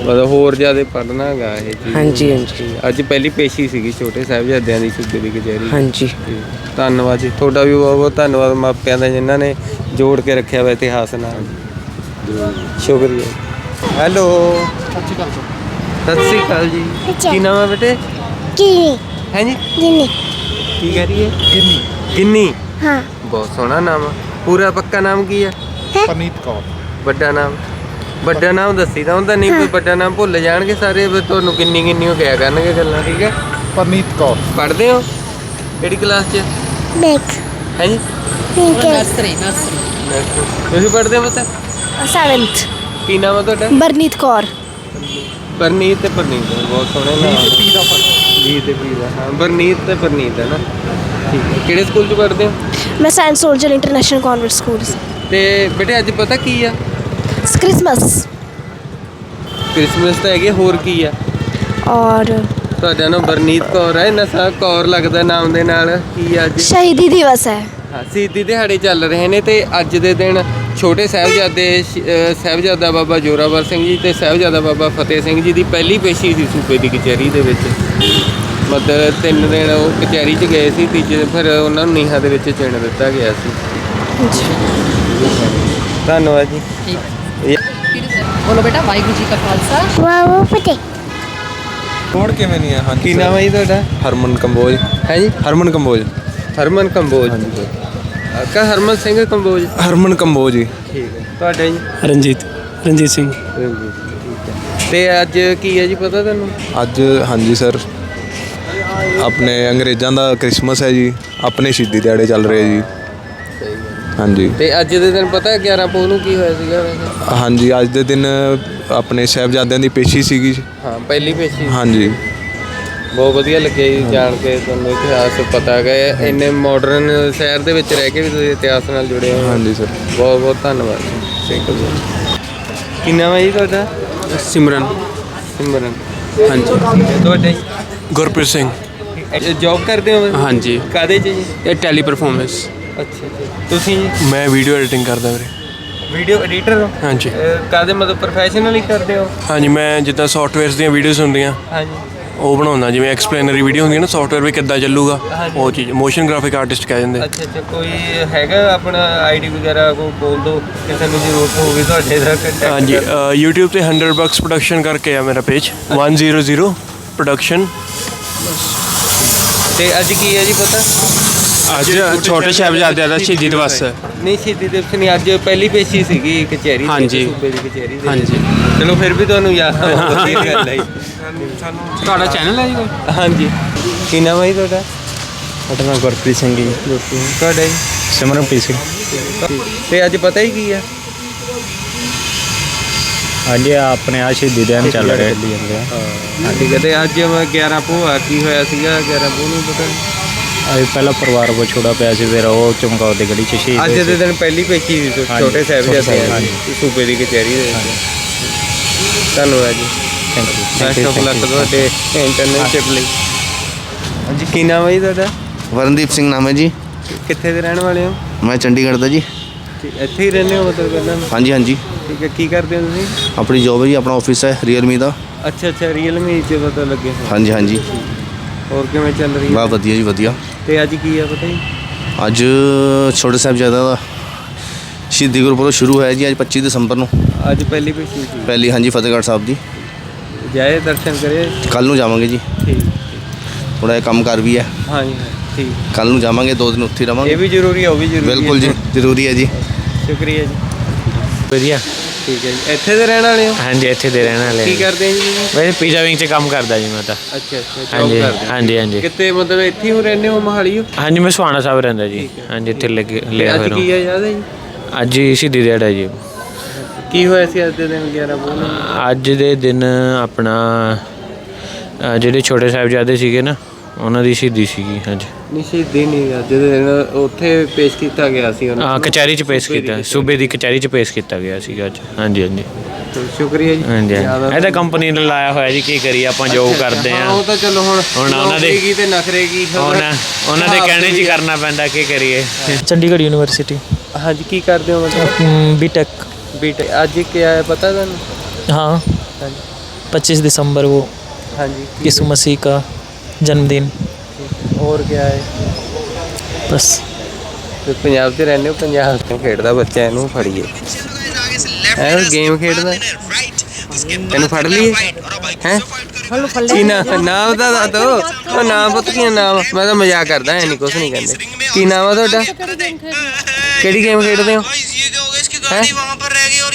ਮਤਲਬ ਹੋਰ ਜ਼ਿਆਦਾ ਪੜਨਾ ਹੈਗਾ ਇਹ ਚੀਜ਼। ਹਾਂਜੀ ਹਾਂਜੀ। ਅੱਜ ਪਹਿਲੀ ਪੇਸ਼ੀ ਸੀਗੀ ਛੋਟੇ ਸਾਹਿਬਜ਼ਾਦਿਆਂ ਦੀ ਸੂਬੇ ਦੀ ਕਚਹਿਰੀ ਹਾਂਜੀ। ਤੇ ਧੰਨਵਾਦ ਜੀ। ਤੁਹਾਡਾ ਵੀ ਬਹੁਤ ਬਹੁਤ ਧੰਨਵਾਦ ਮਾਪਿਆਂ ਦਾ ਜਿਨ੍ਹਾਂ ਨੇ ਜੋੜ ਕੇ ਰੱਖਿਆ ਹੋਇਆ ਇਤਿਹਾਸ ਨਾਲ। ਸ਼ੁਕਰੀਆ। ਹੈਲੋ। ਸਤਿ ਸ਼੍ਰੀ ਅਕਾਲ ਜੀ। ਕੀ ਨਾਮ ਹੈ ਬੇਟੇ? ਕੀ ਹੈ ਜੀ? ਜਿੰਨੀ ਕੀ ਕਹਿ ਰਹੀ ਹੈ? ਗਿੰਨੀ। ਗਿੰਨੀ? ਹਾਂ। ਬਹੁਤ ਸੋਹਣਾ ਨਾਮ ਆ। ਪੂਰਾ ਪੱਕਾ ਨਾਮ ਕੀ ਆ ਪਰਨੀਤ ਕੌਰ। ਵੱਡਾ ਨਾਮ। ਵੱਡਾ ਨਾਮ ਦੱਸੀ ਤਾਂ ਹੁੰਦਾ ਨਹੀਂ ਕੋਈ ਵੱਡਾ ਨਾਮ ਭੁੱਲ ਜਾਣਗੇ ਸਾਰੇ ਵੀ ਤੁਹਾਨੂੰ ਕਿੰਨੀ ਕਿੰਨੀ ਹੋ ਕਿਹਾ ਕਰਨਗੇ ਗੱਲਾਂ ਠੀਕ ਹੈ? ਪਰਨੀਤ ਕੌਰ। ਪੜ੍ਹਦੇ ਹੋ? ਕਿਹੜੀ ਕਲਾਸ 'ਚ? ਦੇਖ ਹੈ ਜੀ? ਠੀਕ ਹੈ। ਨਰਸਰੀ ਨਰਸਰੀ ਤੁਸੀਂ ਪੜ੍ਹਦੇ ਹੋ ਪਤਾ? 7th ਕੀ ਨਾਮ ਹੈ ਤੁਹਾਡਾ? ਬਰਨੀਤ ਕੌਰ। ਪਰਨੀਤ ਤੇ ਪਰਨੀਤ ਬਹੁਤ ਸੋਹਣੇ ਨਾਮ ਜੀ ਤੇ ਪੀ ਦਾ ਜੀ ਤੇ ਪੀ ਦਾ ਹਾਂ ਪਰਨੀਤ ਤੇ ਪਰਨੀਤ ਹੈ ਨਾ। ਠੀਕ ਹੈ। ਕਿਹੜੇ ਸਕੂਲ 'ਚ ਪੜ੍ਹਦੇ ਹੋ? ਮੈਂ saint soldier international convent school ਤੇ ਬੇਟੇ ਅੱਜ ਪਤਾ ਕੀ ਆ? ਕ੍ਰਿਸਮਸ। ਕ੍ਰਿਸਮਸ ਤਾਂ ਹੈਗੀ ਆ, ਹੋਰ ਕੀ ਆ? ਔਰ ਤੁਹਾਡਾ ਨਾਮ ਬਰਨੀਤ ਕੌਰ ਹੈ ਨਸਾ ਕੌਰ ਲੱਗਦਾ ਨਾਮ ਦੇ ਨਾਲ। ਕੀ ਆ ਅੱਜ? ਸ਼ਹੀਦੀ ਦਿਵਸ ਹੈ। ਹਾਂ ਸ਼ਹੀਦੀ ਦਿਹਾੜੇ ਚੱਲ ਰਹੇ ਨੇ ਤੇ ਅੱਜ ਦੇ ਦਿਨ ਛੋਟੇ ਸਾਹਿਬਜ਼ਾਦੇ ਸਾਹਿਬਜ਼ਾਦਾ ਬਾਬਾ ਜੋਰਾਵਰ ਸਿੰਘ ਜੀ ਤੇ ਸਾਹਿਬਜ਼ਾਦਾ ਬਾਬਾ ਫਤਿਹ ਸਿੰਘ ਜੀ ਦੀ ਪਹਿਲੀ ਪੇਸ਼ੀ ਸੀ ਸੂਬੇ ਦੀ ਕਚਹਿਰੀ ਦੇ ਵਿੱਚ। ਮਤਲਬ ਤਿੰਨ ਦਿਨ ਉਹ ਕਚਹਿਰੀ 'ਚ ਗਏ ਸੀ ਤੀਜੇ ਦਿਨ ਫਿਰ ਉਹਨਾਂ ਨੂੰ ਨੀਹਾਂ ਦੇ ਵਿੱਚ ਚਿਣ ਦਿੱਤਾ ਗਿਆ ਸੀ। ਧੰਨਵਾਦ ਜੀ। ਬੋਲੋ ਬੇਟਾ ਵਾਹਿਗੁਰੂ ਜੀ ਕਾ ਖਾਲਸਾ। ਵਾਹ ਫਤੇ ਕੌਣ ਕਿਵੇਂ ਨਹੀਂ ਆ? ਹਾਂਜੀ ਕੀ ਨਾਮ ਹੈ ਜੀ ਤੁਹਾਡਾ? ਹਰਮਨ ਕੰਬੋਜ। ਹੈ ਜੀ? ਹਰਮਨ ਕੰਬੋਜ। ਹਰਮਨ ਕੰਬੋਜ। ਕਾ ਹਰਮਨ ਸਿੰਘ ਕੰਬੋਜ? ਹਰਮਨ ਕੰਬੋਜ ਜੀ। ਠੀਕ ਹੈ। ਤੁਹਾਡਾ ਜੀ? ਰਣਜੀਤ ਰਣਜੀਤ ਸਿੰਘ। ਤੇ ਅੱਜ ਕੀ ਹੈ ਜੀ ਪਤਾ ਤੁਹਾਨੂੰ ਅੱਜ ਹਾਂਜੀ ਸਰ ਆਪਣੇ ਅੰਗਰੇਜ਼ਾਂ ਦਾ ਕ੍ਰਿਸਮਸ ਹੈ ਜੀ ਆਪਣੇ ਸ਼ਹੀਦੀ ਦਿਹਾੜੇ ਚੱਲ ਰਹੇ ਜੀ। ਹਾਂਜੀ। ਤੇ ਅੱਜ ਦੇ ਦਿਨ ਪਤਾ 11 ਪੋਹ ਨੂੰ ਕੀ ਹੋਇਆ ਸੀਗਾ ਵੈਸੇ? ਹਾਂਜੀ ਅੱਜ ਦੇ ਦਿਨ ਆਪਣੇ ਸਾਹਿਬਜ਼ਾਦਿਆਂ ਦੀ ਪੇਸ਼ੀ ਸੀਗੀ ਹਾਂ ਪਹਿਲੀ ਪੇਸ਼ੀ ਹਾਂਜੀ। ਬਹੁਤ ਵਧੀਆ ਲੱਗਿਆ ਜੀ ਜਾਣ ਕੇ ਤੁਹਾਨੂੰ ਇਤਿਹਾਸ ਪਤਾ ਹੈ। ਇੰਨੇ ਮਾਡਰਨ ਸ਼ਹਿਰ ਦੇ ਵਿੱਚ ਰਹਿ ਕੇ ਵੀ ਤੁਸੀਂ ਇਤਿਹਾਸ ਨਾਲ ਜੁੜੇ ਹੋ। ਹਾਂਜੀ ਸਰ। ਬਹੁਤ ਬਹੁਤ ਧੰਨਵਾਦ ਸਿੰਕਲ ਜੀ ਕੀ ਨਾਮ ਹੈ ਜੀ ਤੁਹਾਡਾ? ਸਿਮਰਨ। ਸਿਮਰਨ। ਹਾਂਜੀ। ਤੁਹਾਡਾ? ਜੀ ਗੁਰਪ੍ਰੀਤ ਸਿੰਘ। ਜੌਬ ਕਰਦੇ ਹੋ? ਹਾਂਜੀ। ਕਾਦੇ ਚ ਜੀ? ਇਹ ਟੈਲੀ ਪਰਫਾਰਮੈਂਸ ਅੱਛਾ ਜੀ ਤੁਸੀਂ? ਮੈਂ ਵੀਡੀਓ ਐਡੀਟਿੰਗ ਕਰਦਾ ਵੀਰੇ। ਵੀਡੀਓ ਐਡੀਟਰ ਹੋ? ਹਾਂਜੀ। ਕਾਦੇ ਮਤਲਬ ਪ੍ਰੋਫੈਸ਼ਨਲੀ ਕਰਦੇ ਹੋ? ਹਾਂਜੀ ਮੈਂ ਜਿੱਦਾਂ ਸੌਫਟਵੇਅਰਸ ਦੀਆਂ ਵੀਡੀਓਜ਼ ਹੁੰਦੀਆਂ। ਹਾਂਜੀ। ਉਹ ਬਣਾਉਂਦਾ ਜਿਵੇਂ ਐਕਸਪਲੇਨਰੀ ਵੀਡੀਓ ਹੁੰਦੀ ਹੈ ਨਾ ਸੌਫਟਵੇਅਰ ਵੀ ਕਿੱਦਾਂ ਚੱਲੂਗਾ ਉਹ ਚੀਜ਼ ਮੋਸ਼ਨ ਗ੍ਰਾਫਿਕ ਆਰਟਿਸਟ ਕਹਿ ਜਾਂਦੇ ਅੱਛਾ ਅੱਛਾ ਕੋਈ ਹੈਗਾ ਆਪਣਾ ਆਈਡੀ ਵਗੈਰਾ ਕੋ ਬੋਲ ਦੋ ਕਿਸੇ ਨੂੰ ਜ਼ਰੂਰਤ ਹੋਵੇ ਤੁਹਾਡੇ ਦਾ ਕੰਟੈਕਟ ਹਾਂਜੀ YouTube ਤੇ 100 ਬਕਸ ਪ੍ਰੋਡਕਸ਼ਨ ਕਰਕੇ ਆ ਮੇਰਾ ਪੇਜ 100 ਪ੍ਰੋਡਕਸ਼ਨ ਤੇ ਅੱਜ ਕੀ ਹੈ ਜੀ ਪਤਾ? ਅੱਜ ਛੋਟੇ ਸਾਹਿਬਜ਼ਾਦਿਆਂ ਦਾ ਸ਼ਹੀਦੀ ਦਿਵਸ ਹੈ। ਨਹੀਂ ਸ਼ਹੀਦੀ ਦਿਵਸ ਨਹੀਂ ਅੱਜ ਪਹਿਲੀ ਪੇਸ਼ੀ ਸੀਗੀ ਕਚਹਿਰੀ ਦੇ ਹਾਂਜੀ। ਸੂਬੇ ਦੀ ਕਚਹਿਰੀ ਦੇ ਹਾਂਜੀ। ਚਲੋ ਫਿਰ ਵੀ ਤੁਹਾਨੂੰ ਯਾਦ ਵਧੀਆ ਗੱਲ ਹੈ। ਤੁਹਾਡਾ ਚੈਨਲ ਹੈ ਜੀ ਕੋਈ? ਹਾਂਜੀ। ਕੀ ਨਾਮ ਹੈ ਜੀ ਤੁਹਾਡਾ? ਸਾਡਾ ਨਾਮ ਗੁਰਪ੍ਰੀਤ ਸਿੰਘ ਜੀ। ਤੁਹਾਡਾ ਜੀ? ਸਿਮਰਨਪ੍ਰੀਤ ਸਿੰਘ। ਤੇ ਅੱਜ ਪਤਾ ਹੀ ਕੀ ਆ ਅੱਜ ਇਹ ਆਪਣੇ ਆ ਸ਼ਹੀਦੀ ਦਿਨ ਚੱਲ ਰਿਹਾ। ਹਾਂ। ਠੀਕ ਹੈ ਤੇ ਅੱਜ ਮੈਂ 11 ਪੋਹ ਆ ਕੀ ਹੋਇਆ ਸੀਗਾ? 11 ਪੋਹ ਨੂੰ ਪਤਾ ਨਹੀਂ। ਅੱਜ ਪਹਿਲਾਂ ਪਰਿਵਾਰ ਵਿਛੋੜਾ ਪਿਆ ਸੀ ਫਿਰ ਉਹ ਚਮਕੌਰ ਦੀ ਗੜੀ ਚ ਸ਼ਹੀਦ ਅੱਜ ਹੋਏ ਦੇ ਸੀ। ਦਿਨ ਪਹਿਲੀ ਪੇਸ਼ੀ ਸੀ ਛੋ- ਹਾਂਜੀ, ਛੋਟੇ ਸਾਹਿਬ ਛੋਟੇ ਜੀ ਸਾਹਿਬ, ਸੂਬੇ ਦੀ ਕਚਹਿਰੀ ਦੇ ਵਿੱਚ। ਧੰਨਵਾਦ ਜੀ। Thank you, thank best you, of thank luck you. ਤੁਹਾਡੇ ਇੰਟਰਨਸ਼ਿਪ ਲਈ। ਹਾਂਜੀ ਕੀ ਨਾਮ ਹੈ ਜੀ ਤੁਹਾਡਾ? ਵਰਨਦੀਪ ਸਿੰਘ ਨਾਮ ਹੈ ਜੀ। ਕਿੱਥੇ ਦੇ ਰਹਿਣ ਵਾਲੇ ਹੋ? ਮੈਂ ਚੰਡੀਗੜ੍ਹ ਦਾ ਜੀ। ਠੀਕ, ਇੱਥੇ ਹੀ ਰਹਿੰਦੇ ਹੋ ਮਤਲਬ ਪਹਿਲਾਂ? ਹਾਂਜੀ ਹਾਂਜੀ। ਠੀਕ ਹੈ ਕੀ ਕਰਦੇ ਹੋ ਤੁਸੀਂ? ਆਪਣੀ ਜੋਬ ਹੈ ਜੀ ਆਪਣਾ ਆਫਿਸ ਹੈ ਰੀਅਲਮੀ ਦਾ। ਅੱਛਾ ਅੱਛਾ ਰੀਅਲਮੀ 'ਚ ਪਤਾ ਲੱਗੇ ਹੋਏ। ਹਾਂਜੀ ਹਾਂਜੀ। ਹੋਰ ਕਿਵੇਂ ਚੱਲ ਰਹੀ ਹੈ? ਵਾਹ ਵਧੀਆ ਜੀ ਵਧੀਆ। ਤੇ ਅੱਜ ਕੀ ਆ ਪਤਾ ਜੀ ਅੱਜ ਛੋਟੇ ਸਾਹਿਬਜ਼ਾਦਾ ਦਾ ਸ਼ਹੀਦੀ ਗੁਰਪੁਰਬ ਸ਼ੁਰੂ ਹੋਇਆ ਜੀ ਅੱਜ 25 ਦਸੰਬਰ ਨੂੰ। ਅੱਜ ਪਹਿਲੀ ਪੇਸ਼ੀ ਸੀ ਪਹਿਲੀ ਹਾਂਜੀ ਫਤਿਹਗੜ੍ਹ ਸਾਹਿਬ ਦੀ। ਜਾਏ ਦਰਸ਼ਨ ਕਰੇ। ਕੱਲ ਨੂੰ ਜਾਵਾਂਗੇ ਜੀ। ਠੀਕ ਥੋੜਾ ਜਿਹਾ ਕੰਮ ਕਰ ਵੀ ਹੈ। ਹਾਂਜੀ ਹਾਂ, ਠੀਕ। ਕੱਲ ਨੂੰ ਜਾਵਾਂਗੇ ਦੋ ਦਿਨ ਉੱਥੇ ਹੀ ਇਹ ਰਵਾਂਗੇ ਵੀ ਜ਼ਰੂਰੀ ਹੈ ਉਹ ਵੀ ਜ਼ਰੂਰੀ ਹੈ ਬਿਲਕੁਲ ਜੀ। ਜ਼ਰੂਰੀ ਹੈ ਜੀ। ਸ਼ੁਕਰੀਆ ਜੀ। ਵਧੀਆ। ਠੀਕ ਹੈ ਜੀ। ਇੱਥੇ ਦੇ ਰਹਿਣ ਵਾਲੇ ਹੋ? ਹਾਂਜੀ ਇੱਥੇ ਦੇ ਰਹਿਣ ਵਾਲੇ ਕੀ ਕਰਦੇ ਹੋ ਜੀ ਤੁਸੀਂ? ਵੈਸੇ ਪੀਜ਼ਾ ਵਿੰਗ 'ਚ ਕੰਮ ਕਰਦਾ ਜੀ ਮੈਂ ਤਾਂ। ਅੱਛਾ ਅੱਛਾ job ਹਾਂਜੀ ਕਰਦੇ ਹੋ। ਹਾਂਜੀ ਹਾਂਜੀ। ਕਿਤੇ ਮਤਲਬ ਇੱਥੇ ਹੀ ਰਹਿੰਦੇ ਹੋ ਮਹਾਲੀ ਹੋ? ਹਾਂਜੀ ਮੈਂ ਸੁਹਾਣਾ ਸਾਹਿਬ ਰਹਿੰਦਾ ਜੀ। ਹਾਂਜੀ ਇੱਥੇ ਲੱਗੇ ਤੇ ਲਿਆ ਅੱਜ ਹੋਇਆ ਕੀ ਹੈ ਯਾਦ ਹੈ ਜੀ? ਅੱਜ ਹੀ ਸ਼ਹੀਦੀ ਦਿਹਾੜਾ ਜੀ। ਕੀ ਹੋਇਆ ਸੀ ਅੱਜ ਦੇ ਦਿਨ 11 ਪੋਹ ਨੂੰ? ਅੱਜ ਦੇ ਦਿਨ ਆਪਣਾ ਅ, ਜਿਹੜੇ ਛੋਟੇ ਸਾਹਿਬਜ਼ਾਦੇ ਸੀਗੇ ਨਾ ਉਹਨਾਂ ਦੀ ਸ਼ਹੀਦੀ ਸੀਗੀ ਹਾਂਜੀ। ਨਹੀਂ ਸ਼ਹੀਦੀ ਨਹੀਂ ਅੱਜ ਦੇ ਦਿਨ ਉੱਥੇ ਪੇਸ਼ ਕੀਤਾ ਗਿਆ ਸੀ ਉਹਨਾਂ ਹਾਂ ਨੂੰ। ਕਚਹਿਰੀ 'ਚ ਪੇਸ਼ ਸੂਬੇ ਦੀ ਕੀਤਾ ਸੂਬੇ ਦੀ ਕਚਹਿਰੀ 'ਚ ਪੇਸ਼ ਕੀਤਾ ਗਿਆ ਸੀਗਾ ਅੱਜ ਹਾਂਜੀ ਹਾਂਜੀ ਸ਼ੁਕਰੀਆ ਜੀ ਹਾਂਜੀ ਜ਼ਿਆਦਾ ਹਾਂਜੀ। ਇਹ ਤਾਂ ਕੰਪਨੀ ਨੇ ਲਾਇਆ ਹੋਇਆ ਜੀ ਕੀ ਕਰੀਏ ਆਪਾਂ ਜੋ ਅੱਛਾ, ਕਰਦੇ ਹਾਂ, ਆ ਉਹ ਤਾਂ ਚਲੋ ਹੁਣ ਹੁਣ ਉਹਨਾਂ ਦੇ- ਨੌਕਰੀ ਤੇ ਨਖਰੇਗੀ ਉਹਨਾਂ ਉਹਨਾਂ ਦੇ ਕਹਿਣੇ 'ਚ ਹੀ ਕਰਨਾ ਪੈਂਦਾ ਕੀ ਕਰੀਏ ਚੰਡੀਗੜ੍ਹ ਯੂਨੀਵਰਸਿਟੀ ਹਾਂਜੀ ਕੀ ਕਰਦੇ ਹੋ ਮਤਲਬ बीटेक ਬੀਟੇ ਅੱਜ ਕੀ ਆਇਆ ਪਤਾ ਤੁਹਾਨੂੰ हाँ ਹਾਂਜੀ 25 दिसंबर वो ਹਾਂਜੀ ਕੀ- यीशु मसीह का जन्मदिन ਹੋਰ ਕੀ ਹੈ? बस ਤੇ ਪੰਜਾਬ 'ਚ ਰਹਿੰਦੇ ਹੋ? ਪੰਜਾਬ 'ਚ ਖੇਡਦਾ ਬੱਚਾ ਇਹਨੂੰ ਫੜੀਏ। ਐ ਗੇਮ ਖੇਡਦਾ? ਤੈਨੂੰ ਫੜ ਲਈਏ? ਹੈ? ਕੀ ਨਾਮ ਨਾਮ ਦਾ ਦੱਸ ਦੋ। ਉਹ ਨਾਮ ਪੁੱਤ ਕੀ ਨਾਮ? ਮੈਂ ਤਾਂ ਮਜ਼ਾਕ ਕਰਦਾ ਐ ਨਹੀਂ ਕੁਛ ਨਹੀਂ ਕਹਿੰਦੇ। ਕੀ ਨਾਮ ਆ ਤੁਹਾਡਾ? ਕਿਹੜੀ ਗੇਮ ਖੇਡਦੇ ਹੋ?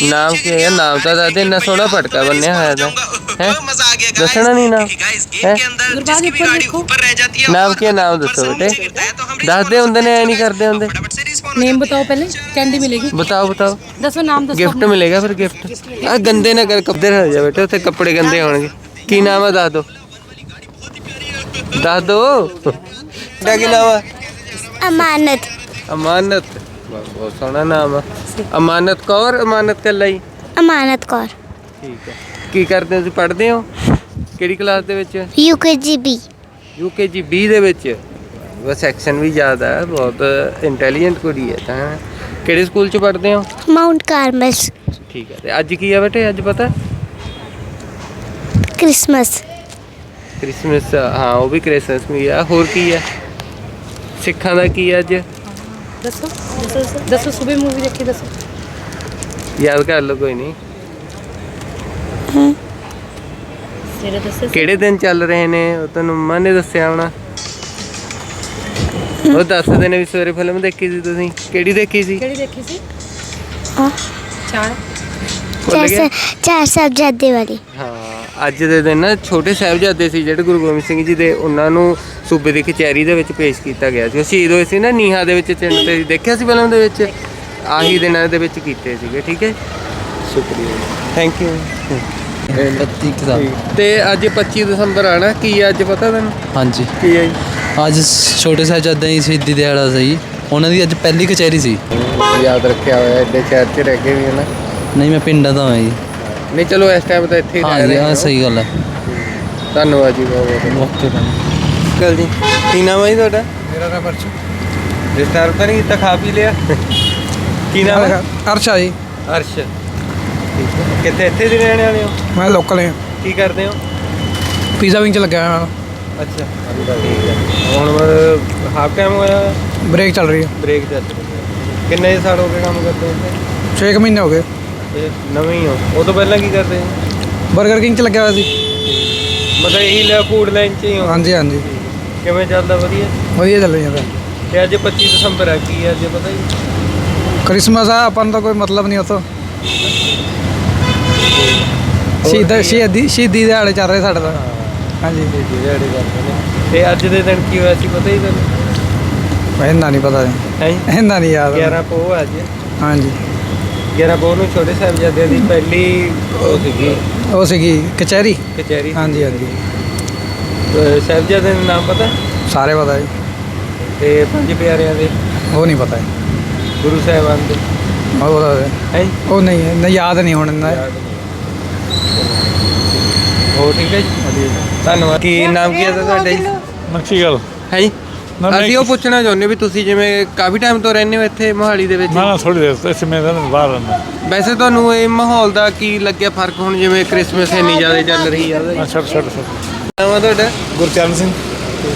ਨਾਮ ਕੀ ਹੈ ਨਾਮ ਤਾਂ ਦੱਸ ਦੇ ਇੰਨਾ ਸੋਹਣਾ ਪਟਕਾ ਬੰਨਿਆ ਹੋਇਆ ਤਾਂ। ਹੈ? ਦੱਸਣਾ ਨਹੀਂ ਨਾਮ ਹੈ ਗੁਰਬਾਜ ਉੱਪਰ ਦੇਖੋ ਨਾਮ ਕੀ ਹੈ ਨਾਮ ਦੱਸੋ ਬੇਟੇ ਦੱਸਦੇ ਹੁੰਦੇ ਨੇ ਐ ਨਹੀਂ ਕਰਦੇ ਹੁੰਦੇ नेम बताओ पहले कैंडी मिलेगी ਬਤਾਓ ਬਤਾਓ दसो नाम दसो ਗਿਫਟ ਮਿਲੇਗਾ ਫਿਰ ਗਿਫਟ ਆ ਗੰਦੇ ਨਾ ਕਰ ਕੱਪੜੇ ਨਾ ਜਾ ਬੇਟੇ ਉੱਥੇ ਕੱਪੜੇ ਗੰਦੇ ਹੋਣਗੇ ਕੀ ਨਾਮ ਹੈ ਦੱਸ ਦੋ ਦੱਸ ਦੋ ਤੁਹਾਡਾ ਕੀ ਨਾਮ ਹੈ अमानत ਅਮਾਨਤ ਵਾਹ, ਬਹੁਤ ਸੋਹਣਾ ਨਾਮ ਆ ਅਮਾਨਤ ਕੌਰ ਅਮਾਨਤ ਕੱਲਾ अमानत कौर ਠੀਕ ਹੈ ਕੀ ਕਰਦੇ ਹੋ ਤੁਸੀਂ ਪੜ੍ਹਦੇ ਹੋ ਕਿਹੜੀ ਕਲਾਸ ਦੇ ਵਿੱਚ? ਯੂਕੇਜੀ ਬੀ ਯੂਕੇਜੀ ਬੀ ਦੇ ਵਿੱਚ? ਉਹ ਸੈਕਸ਼ਨ ਵੀ ਜ਼ਿਆਦਾ ਹੈ ਬਹੁਤ ਇੰਟੈਲੀਜੈਂਟ ਕੁੜੀ ਹੈ ਤਾਂ। ਕਿਹੜੇ ਸਕੂਲ ਚ ਪੜ੍ਹਦੇ ਹੋ? ਮਾਉਂਟ ਕਾਰਮਲਸ ਠੀਕ ਹੈ ਤੇ ਅੱਜ ਕੀ ਹੈ ਬੇਟੇ ਅੱਜ ਪਤਾ? ਕ੍ਰਿਸਮਸ ਕ੍ਰਿਸਮਸ ਹਾਂ ਉਹ ਵੀ ਕ੍ਰਿਸਮਸ ਵੀ ਆ। ਹੋਰ ਕੀ ਹੈ? ਸਿੱਖਾਂ ਦਾ ਕੀ ਹੈ ਅੱਜ? ਦੱਸੋ ਦੱਸੋ ਦੱਸੋ ਸਵੇਰ ਮੂਵੀ ਦੇਖੀ ਦੱਸੋ। ਯਾਦ ਕਰ ਲਓ ਕੋਈ ਨਹੀਂ। ਕਿਹੜੇ ਦਿਨ ਚੱਲ ਰਹੇ ਨੇ? ਉਹ ਤੁਹਾਨੂੰ ਮਾਂ ਨੇ ਦੱਸਿਆ ਹੋਣਾ। ਉਹ ਦੱਸਦੇ ਨੇ ਵੀ ਸਵੇਰੇ ਫਿਲਮ ਦੇਖੀ ਸੀ ਤੁਸੀਂ। ਕਿਹੜੀ ਦੇਖੀ ਸੀ? ਕਿਹੜੀ ਦੇਖੀ ਸੀ? ਹਾਂ। ਚਾਰ। ਚਾਰ ਚਾਰ ਵਾਲੀ। ਹਾਂ ਅੱਜ ਦੇ ਦਿਨ ਛੋਟੇ ਸਾਹਿਬਜ਼ਾਦੇ ਸੀ ਜਿਹੜੇ ਗੁਰੂ ਗੋਬਿੰਦ ਸਿੰਘ ਜੀ ਦੇ ਉਹਨਾਂ ਨੂੰ ਸੂਬੇ ਦੀ ਕਚਹਿਰੀ ਦੇ ਵਿੱਚ ਪੇਸ਼ ਕੀਤਾ ਗਿਆ ਸੀ। ਉਹ ਸ਼ਹੀਦ ਹੋਏ ਸੀ ਨਾ ਨੀਹਾਂ ਦੇ ਵਿੱਚ ਚਿੰਨ ਤੇ। ਦੇਖਿਆ ਸੀ ਫਿਲਮ ਦੇ ਵਿੱਚ? ਆਹੀ ਦਿਨਾਂ ਦੇ ਵਿੱਚ ਕੀਤੇ ਸੀਗੇ ਠੀਕ ਹੈ ਸ਼ੁਕਰੀਆ। ਥੈਂਕ ਯੂ ਤੇ ਅੱਜ 25 ਦਸੰਬਰ ਆਣਾ ਕੀ ਹੈ ਅੱਜ ਪਤਾ ਤੈਨੂੰ? ਹਾਂਜੀ। ਕੀ ਹੈ? ਅੱਜ ਛੋਟੇ ਸਾਹਿਬਜ਼ਾਦਿਆਂ ਦੀ ਸ਼ਹੀਦੀ ਦਿਹਾੜਾ ਸੀ। ਉਹਨਾਂ ਦੀ ਅੱਜ ਪਹਿਲੀ ਕਚਹਿਰੀ ਸੀ। ਯਾਦ ਰੱਖਿਆ ਹੋਇਆ ਐਡੇ ਸ਼ਹਿਰ 'ਚ ਰਹਿ ਕੇ ਵੀ ਹੈ ਨਾ ਨਹੀਂ ਮੈਂ ਪਿੰਡਾਂ ਦਾ ਹਾਂ ਜੀ। ਨਹੀਂ ਚਲੋ ਇਸ ਟਾਈਮ ਤਾਂ ਇੱਥੇ ਹੀ ਰਹਿ ਹਾਂਜੀ ਰਹੇ ਹਾਂ ਹੋ। ਸਹੀ ਗੱਲ ਹੈ ਧੰਨਵਾਦ ਜੀ ਬਹੁਤ ਬਹੁਤ। ਓਕੇ ਅੰਕਲ ਜੀ ਕੀ ਨਾਮ ਹੈ ਤੁਹਾਡਾ? ਮੇਰਾ ਨਾਮ ਅਰਸ਼। ਰਿਸ਼ਤਾਰ ਤਾਂ ਨਹੀਂ ਕੀਤਾ ਖਾ ਪੀ ਲਿਆ। ਕੀ ਨਾਮ ਹੈ ਅਰਸ਼ਾ ਜੀ। ਅਰਸ਼। ਠੀਕ ਹੈ। ਕਿੱਥੇ ਇੱਥੇ ਦੇ ਰਹਿਣ ਵਾਲੇ ਹੋ? ਮੈਂ ਲੋਕਲ ਹਾਂ। ਕੀ ਕਰਦੇ ਹੋ? ਪੀਜ਼ਾ ਵਿੰਗ ਚ ਲੱਗਿਆ ਹੋਇਆ। ਅੱਛਾ। ਠੀਕ ਹੈ। ਹੁਣ ਹਾਫ ਟਾਈਮ ਹੋਇਆ? ਬ੍ਰੇਕ ਚੱਲ ਰਹੀ ਹੈ। ਬ੍ਰੇਕ ਚੱਲ ਰਹੀ ਹੈ। ਕਿੰਨੇ ਸਾਲ ਹੋ ਗਏ ਕੰਮ ਕਰਦੇ ਹੋ 6 ਮਹੀਨੇ ਹੋ ਗਏ। ਇਹ ਨਵੇਂ ਹੀ। ਹੋ ਉਹ ਤੋਂ ਪਹਿਲਾਂ ਕੀ ਕਰਦੇ ਹੋ 버ਗਰ ਕਿੰਗ ਚ ਲੱਗਿਆ ਹੋਇਆ ਸੀ। ਮਤਲਬ ਇਹੀ ਲੈ ਫੂਡ ਲਾਈਨ 'ਚ ਹੀ ਹੋ। ਹਾਂਜੀ ਹਾਂਜੀ। ਕਿਵੇਂ ਚੱਲਦਾ? ਵਧੀਆ? ਵਧੀਆ ਚੱਲ ਜਾਂਦਾ ਤੇ ਅੱਜ 25 ਦਸੰਬਰ ਆ ਕੀ ਹੈ ਅੱਜ ਪਤਾ ਹੀ? ਕ੍ਰਿਸਮਸ ਆ ਆਪਾਂ ਨੂੰ ਤਾਂ ਕੋਈ ਮਤਲਬ ਨਹੀਂ ਉਤੋਂ ਸ਼ਹੀਦ ਸ਼ਹੀਦੀ ਸ਼ਹੀਦੀ ਦਿਹਾੜੇ ਚੱਲ ਰਹੇ ਸਾਡੇ ਤਾਂ। ਹਾਂਜੀ। ਜਿਹੜੇ ਕਰਦੇ ਨੇ। ਤੇ ਅੱਜ ਦੇ ਦਿਨ ਕੀ ਹੋਇਆ ਸੀ ਪਤਾ ਹੀ ਤੈਨੂੰ ਇੰਨਾ ਨਹੀਂ ਪਤਾ ਹੈ? ਇੰਨਾ ਨਹੀਂ ਯਾਦ। 11 ਪੋਹ ਅੱਜ। ਹਾਂਜੀ। 11 ਪੋਹ ਨੂੰ ਛੋਟੇ ਸਾਹਿਬਜ਼ਾਦਿਆਂ ਦੀ ਪਹਿਲੀ ਉਹ ਸੀਗੀ। ਉਹ ਸੀਗੀ ਕਚਹਿਰੀ। ਕਚਹਿਰੀ। ਹਾਂਜੀ ਹਾਂਜੀ। ਤੇ ਸਾਹਿਬਜ਼ਾਦਿਆਂ ਦਾ ਨਾਮ ਪਤਾ? ਸਾਰੇ ਪਤਾ ਜੀ। ਤੇ ਪੰਜ ਪਿਆਰਿਆਂ ਦੇ? ਉਹ ਨਹੀਂ ਪਤਾ ਗੁਰੂ ਸਾਹਿਬਾਨ ਦੇ। ਉਹ ਪਤਾ ਹੈ? ਉਹ ਨਹੀਂ ਹੈ, ਨਹੀਂ ਯਾਦ ਨਹੀਂ ਹੁਣ ਇੰਨਾ। ਹੋ ਠੀਕ ਹੈ ਜੀ? ਧੰਨਵਾਦ। ਕੀ ਨਾਮ ਕੀ ਹੈ ਤੁਹਾਡਾ ਜੀ? ਨਕਸ਼ੀ ਗੱਲ ਹੈ ਜੀ? ਅਸੀਂ ਉਹ ਪੁੱਛਣਾ ਚਾਹੁੰਦੇ ਵੀ ਤੁਸੀਂ ਜਿਵੇਂ ਕਾਫੀ ਟਾਈਮ ਤੋਂ ਰਹਿੰਦੇ ਹੋ ਇੱਥੇ ਮੋਹਾਲੀ ਦੇ ਵਿੱਚ। ਨਾ ਥੋੜੀ ਦੇਰ ਇਸ ਮੈਂ ਬਾਹਰ ਰਹਿੰਦਾ। ਵੈਸੇ ਤੁਹਾਨੂੰ ਇਹ ਮਾਹੌਲ ਦਾ ਕੀ ਲੱਗਿਆ ਫ਼ਰਕ ਹੁਣ ਜਿਵੇਂ ਕ੍ਰਿਸਮਸ ਇੰਨੀ ਜ਼ਿਆਦਾ ਚੱਲ ਰਹੀ ਆ? ਉਹਦਾ ਛੱਡ ਛੱਡ ਛੱਡ। ਨਾਮ ਆ ਤੁਹਾਡਾ? ਗੁਰਚਰਨ ਸਿੰਘ।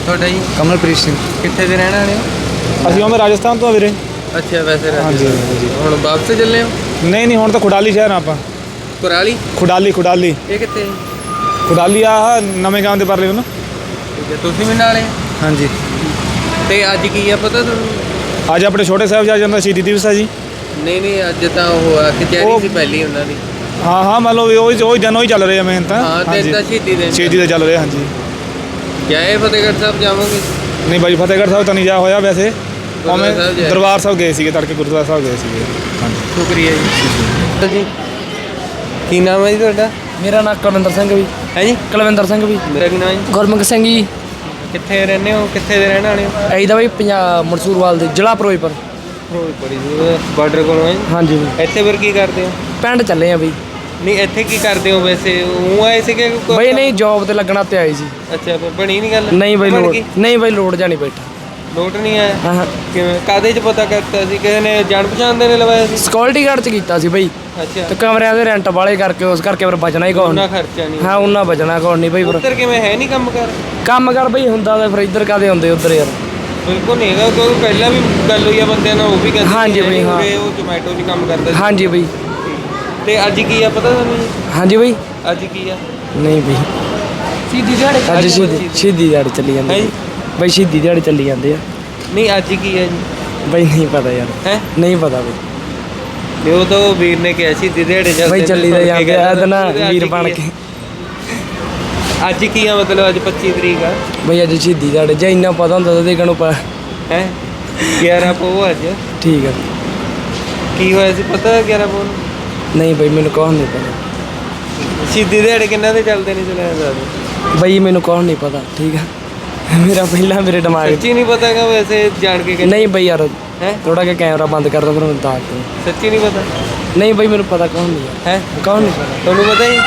ਤੁਹਾਡਾ ਜੀ? ਕਮਲਪ੍ਰੀਤ ਸਿੰਘ। ਕਿੱਥੇ ਦੇ ਰਹਿਣ ਵਾਲੇ ਹੋ? ਅਸੀਂ ਮੈਂ ਰਾਜਸਥਾਨ ਤੋਂ ਆ ਵੀਰੇ। ਅੱਛਾ ਵੈਸੇ ਹਾਂਜੀ, ਰਾਜਸਥਾਨ। ਹੁਣ ਵਾਪਸ ਚੱਲੇ ਹੋ? ਨਹੀਂ ਨਹੀਂ ਹੁਣ ਤਾਂ ਖੁਡਾਲੀ ਸ਼ਹਿਰ ਆ ਆਪਾਂ। ਕੁਰਾਲੀ? ਖੁਡਾਲੀ ਖੁਡਾਲੀ। ਇਹ ਕਿੱਥੇ? ਹੈ? ਖੁਡਾਲੀ ਆ ਨਵੇਂ ਗਾਂਵ ਦੇ ਪਰਲੇ ਨੂੰ ਠੀਕ ਹੈ ਤੁਸੀਂ ਵੀ ਨਾਲੇ ਹਾਂਜੀ। ਤੇ ਅੱਜ ਕੀ ਆ ਪਤਾ ਤੁਹਾਨੂੰ? ਅੱਜ ਆਪਣੇ ਛੋਟੇ ਸਾਹਿਬ ਜਾ ਜਾਂਦਾ ਸ਼ਹੀਦੀ ਦਿਵਸ ਆ ਜੀ। ਨਹੀਂ ਨਹੀਂ ਅੱਜ ਤਾਂ ਉਹ ਆ ਕਚਹਿਰੀ ਉਹ- ਸੀ ਪਹਿਲੀ ਉਹਨਾਂ ਦੀ। ਹਾਂ ਹਾਂ ਮੰਨ ਲਓ ਵੀ ਉਹ ਉਹ ਦਿਨ ਉਹ ਹੀ ਚੱਲ ਰਹੇ ਆ ਮੇਨ ਤਾਂ। ਹਾਂ ਤੇ ਤਾਂ ਸ਼ਹੀਦੀ ਦੇ ਸ਼ਹੀਦੀ ਦਾ ਚੱਲ ਰਿਹਾ ਹਾਂਜੀ। ਜਾਏ ਫਤਿਹਗੜ੍ਹ ਸਾਹਿਬ ਜਾਵਾਂਗੇ? ਨਹੀਂ ਬਾਈ ਫਤਿਹਗੜ੍ਹ ਸਾਹਿਬ ਤਾਂ ਨਹੀਂ ਜਾ ਹੋਇਆ ਵੈਸੇ। ਸਾਹਿਬ ਜਾਏ। ਦਰਬਾਰ ਸਾਹਿਬ ਗਏ ਸੀਗੇ ਤੜਕੇ ਗੁਰਦੁਆਰਾ ਸਾਹਿਬ ਗਏ ਸੀਗੇ। ਹਾਂਜੀ। ਸ਼ੁਕਰੀਆ ਜੀ। ਜੀ ਕੀ ਨਾਮ ਹੈ ਜੀ ਤੁਹਾਡਾ? ਮੇਰਾ ਨਾਮ ਕੁਲਵਿੰਦਰ ਸਿੰਘ ਵੀ ਹੈ ਜੀ? ਕੁਲਵਿੰਦਰ ਸਿੰਘ ਵੀ। ਮੇਰਾ ਕੀ ਨਾਮ ਹੈ ਜੀ? ਗੁਰਮੁਖ ਸਿੰਘ ਜੀ। ਕਿੱਥੇ ਰਹਿੰਦੇ ਹੋ? ਕਿੱਥੇ ਦੇ ਰਹਿਣ ਵਾਲੇ ਹੋ? ਤਾਂ ਬਈ ਪੰਜਾਬ ਮਨਸੂਰਵਾਲ ਦੇ ਜ਼ਿਲ੍ਹਾ ਫਿਰੋਜ਼ਪੁਰ। ਬਾਰਡਰ ਕੋਲੋਂ ਹੈ ਹਾਂਜੀ ਬਈ। ਇੱਥੇ ਫਿਰ ਕੀ ਕਰਦੇ ਹੋ? ਪਿੰਡ ਚੱਲੇ ਆ ਬਈ। ਨਹੀਂ ਇੱਥੇ ਕੀ ਕਰਦੇ ਹੋ ਵੈਸੇ? ਉਹ ਆਏ ਸੀਗੇ ਕੋਈ- ਬਈ ਨਹੀਂ ਜੌਬ ਤੇ ਲੱਗਣਾ ਤੇ ਆਈ ਸੀ। ਅੱਛਾ ਫਿਰ ਬਣੀ ਨਹੀਂ ਗੱਲ? ਨਹੀਂ ਬਈ ਬਣ ਲੋੜ ਗਈ? ਨਹੀਂ ਬਈ ਲੋੜ ਜਾਣੀ ਬੈਠਾ ਲੋਟ ਨਹੀਂ ਆਇਆ? ਹਾਂ। ਕਿਵੇਂ? ਕਾਦੇ ਚ ਪਤਾ ਕਰਤਾ ਸੀ? ਕਿਸੇ ਨੇ ਜਾਣ ਪਛਾਣ ਦੇ ਨੇ ਲਵਾਇਆ ਸੀ? ਸਿਕਿਉਰਿਟੀ ਗਾਰਡ ਚ ਕੀਤਾ ਸੀ ਬਈ। ਅੱਛਾ। ਤੇ ਕਮਰਿਆਂ ਦੇ ਰੈਂਟ ਵਾਲੇ ਕਰਕੇ ਉਸ ਕਰਕੇ ਫਿਰ ਬਚਣਾ ਹੀ ਕੋਣ? ਉਹਨਾਂ ਖਰਚਾ ਨਹੀਂ। ਹਾਂ ਉਹਨਾਂ ਬਚਣਾ ਕੋਣ ਨਹੀਂ ਬਈ ਫਿਰ? ਉੱਧਰ ਕਿਵੇਂ? ਹੈ ਨਹੀਂ ਕੰਮ ਕਰ? ਕੰਮ ਕਰ ਬਈ ਹੁੰਦਾ ਤਾਂ ਫਿਰ ਇੱਧਰ ਕਾਦੇ ਹੁੰਦੇ ਉੱਧਰ ਯਾਰ? ਬਿਲਕੁਲ ਨਹੀਂ ਹੈਗਾ ਕਿਉਂਕਿ ਪਹਿਲਾਂ ਵੀ ਗੱਲ ਹੋਈ ਆ ਬੰਦਿਆਂ ਨਾਲ ਉਹ ਵੀ ਕਹਿੰਦੇ ਹਾਂਜੀ ਬਈ, ਹਾਂ। ਉਹ ਜੋਮੈਟੋ 'ਚ ਕੰਮ ਕਰਦਾ ਸੀ। ਹਾਂਜੀ ਬਈ। ਤੇ ਅੱਜ ਕੀ ਆ ਪਤਾ ਤੁਹਾਨੂੰ ਜੀ? ਹਾਂਜੀ ਬਈ। ਅੱਜ ਕੀ ਆ? ਨਹੀਂ ਬਈ। ਸਿੱਧੀ ਦਿਹਾੜੇ ਅੱਜ ਸ਼ਹੀਦੀ ਸ਼ਹੀਦੀ ਦਿਹਾੜੇ ਚੱਲੀ ਜਾਂਦੇ ਹੈ ਜੀ? ਬਈ ਸ਼ਹੀਦੀ ਦਿਹਾੜੇ ਚੱਲੀ ਜਾਂਦੇ ਆ। ਨਹੀਂ ਅੱਜ ਕੀ ਜੀ? ਬਈ ਨਹੀਂ ਪਤਾ ਯਾਰ। ਹੈ? ਨਹੀਂ ਪਤਾ ਬਈ। ਨਹੀਂ ਉਹ ਤਾਂ ਉਹ ਵੀਰ ਨੇ ਕਿਹਾ ਸੀ ਦਿਹਾੜੇ ਚੱਲਦੇ ਬਈ ਚੱਲੀ ਤਾਂ ਕੇ ਜਾਂਦੇ ਆ ਇਹਦਾ। ਨਾ ਵੀਰ ਬਣ? ਕੇ ਅੱਜ ਕੀ ਆ ਮਤਲਬ ਅੱਜ 25 ਤਰੀਕ ਆ? ਬਈ ਅੱਜ ਸ਼ਹੀਦੀ ਦਿਹਾੜੇ ਜੇ ਇੰਨਾ ਪਤਾ ਹੁੰਦਾ ਤਾਂ ਦੇਖਣ ਨੂੰ ਪਾ ਹੈ? 11 ਪੋ ਅੱਜ। ਠੀਕ ਆ। ਕੀ ਹੋਇਆ ਸੀ ਪਤਾ 11 ਪੋ ਨੂੰ? ਨਹੀਂ ਬਈ ਮੈਨੂੰ ਕੌਣ ਨਹੀਂ ਪਤਾ। ਸਿੱਧੀ ਦਿਹਾੜੇ ਕਿੰਨਾ ਦੇ ਚੱਲਦੇ ਨੇ ਚਲੇ ਜਾਂਦੇ ਬਈ ਮੈਨੂੰ ਕੌਣ ਨਹੀਂ ਪਤਾ ਠੀਕ ਆ। ਮੇਰਾ ਪਹਿਲਾਂ ਮੇਰੇ ਦਿਮਾਗ 'ਚ। ਸੱਚੀ ਨਹੀਂ ਪਤਾ ਹੈਗਾ ਵੈਸੇ ਜਾਣ ਕੇ ਨਹੀਂ ਬਈ ਯਾਰ ਹੈ? ਥੋੜਾ ਜਿਹਾ ਕੈਮਰਾ ਬੰਦ ਕਰ ਦੋ ਫਿਰ ਮੈਨੂੰ ਦੱਸ ਦਿਓ। ਸੱਚੀ ਨਹੀਂ ਪਤਾ। ਨਹੀਂ ਬਈ ਮੈਨੂੰ ਪਤਾ ਕੌਣ ਨਹੀਂ ਯਾਰ ਹੈ? ਕੌਣ ਨਹੀਂ ਪਤਾ। ਤੁਹਾਨੂੰ ਪਤਾ ਹੀ?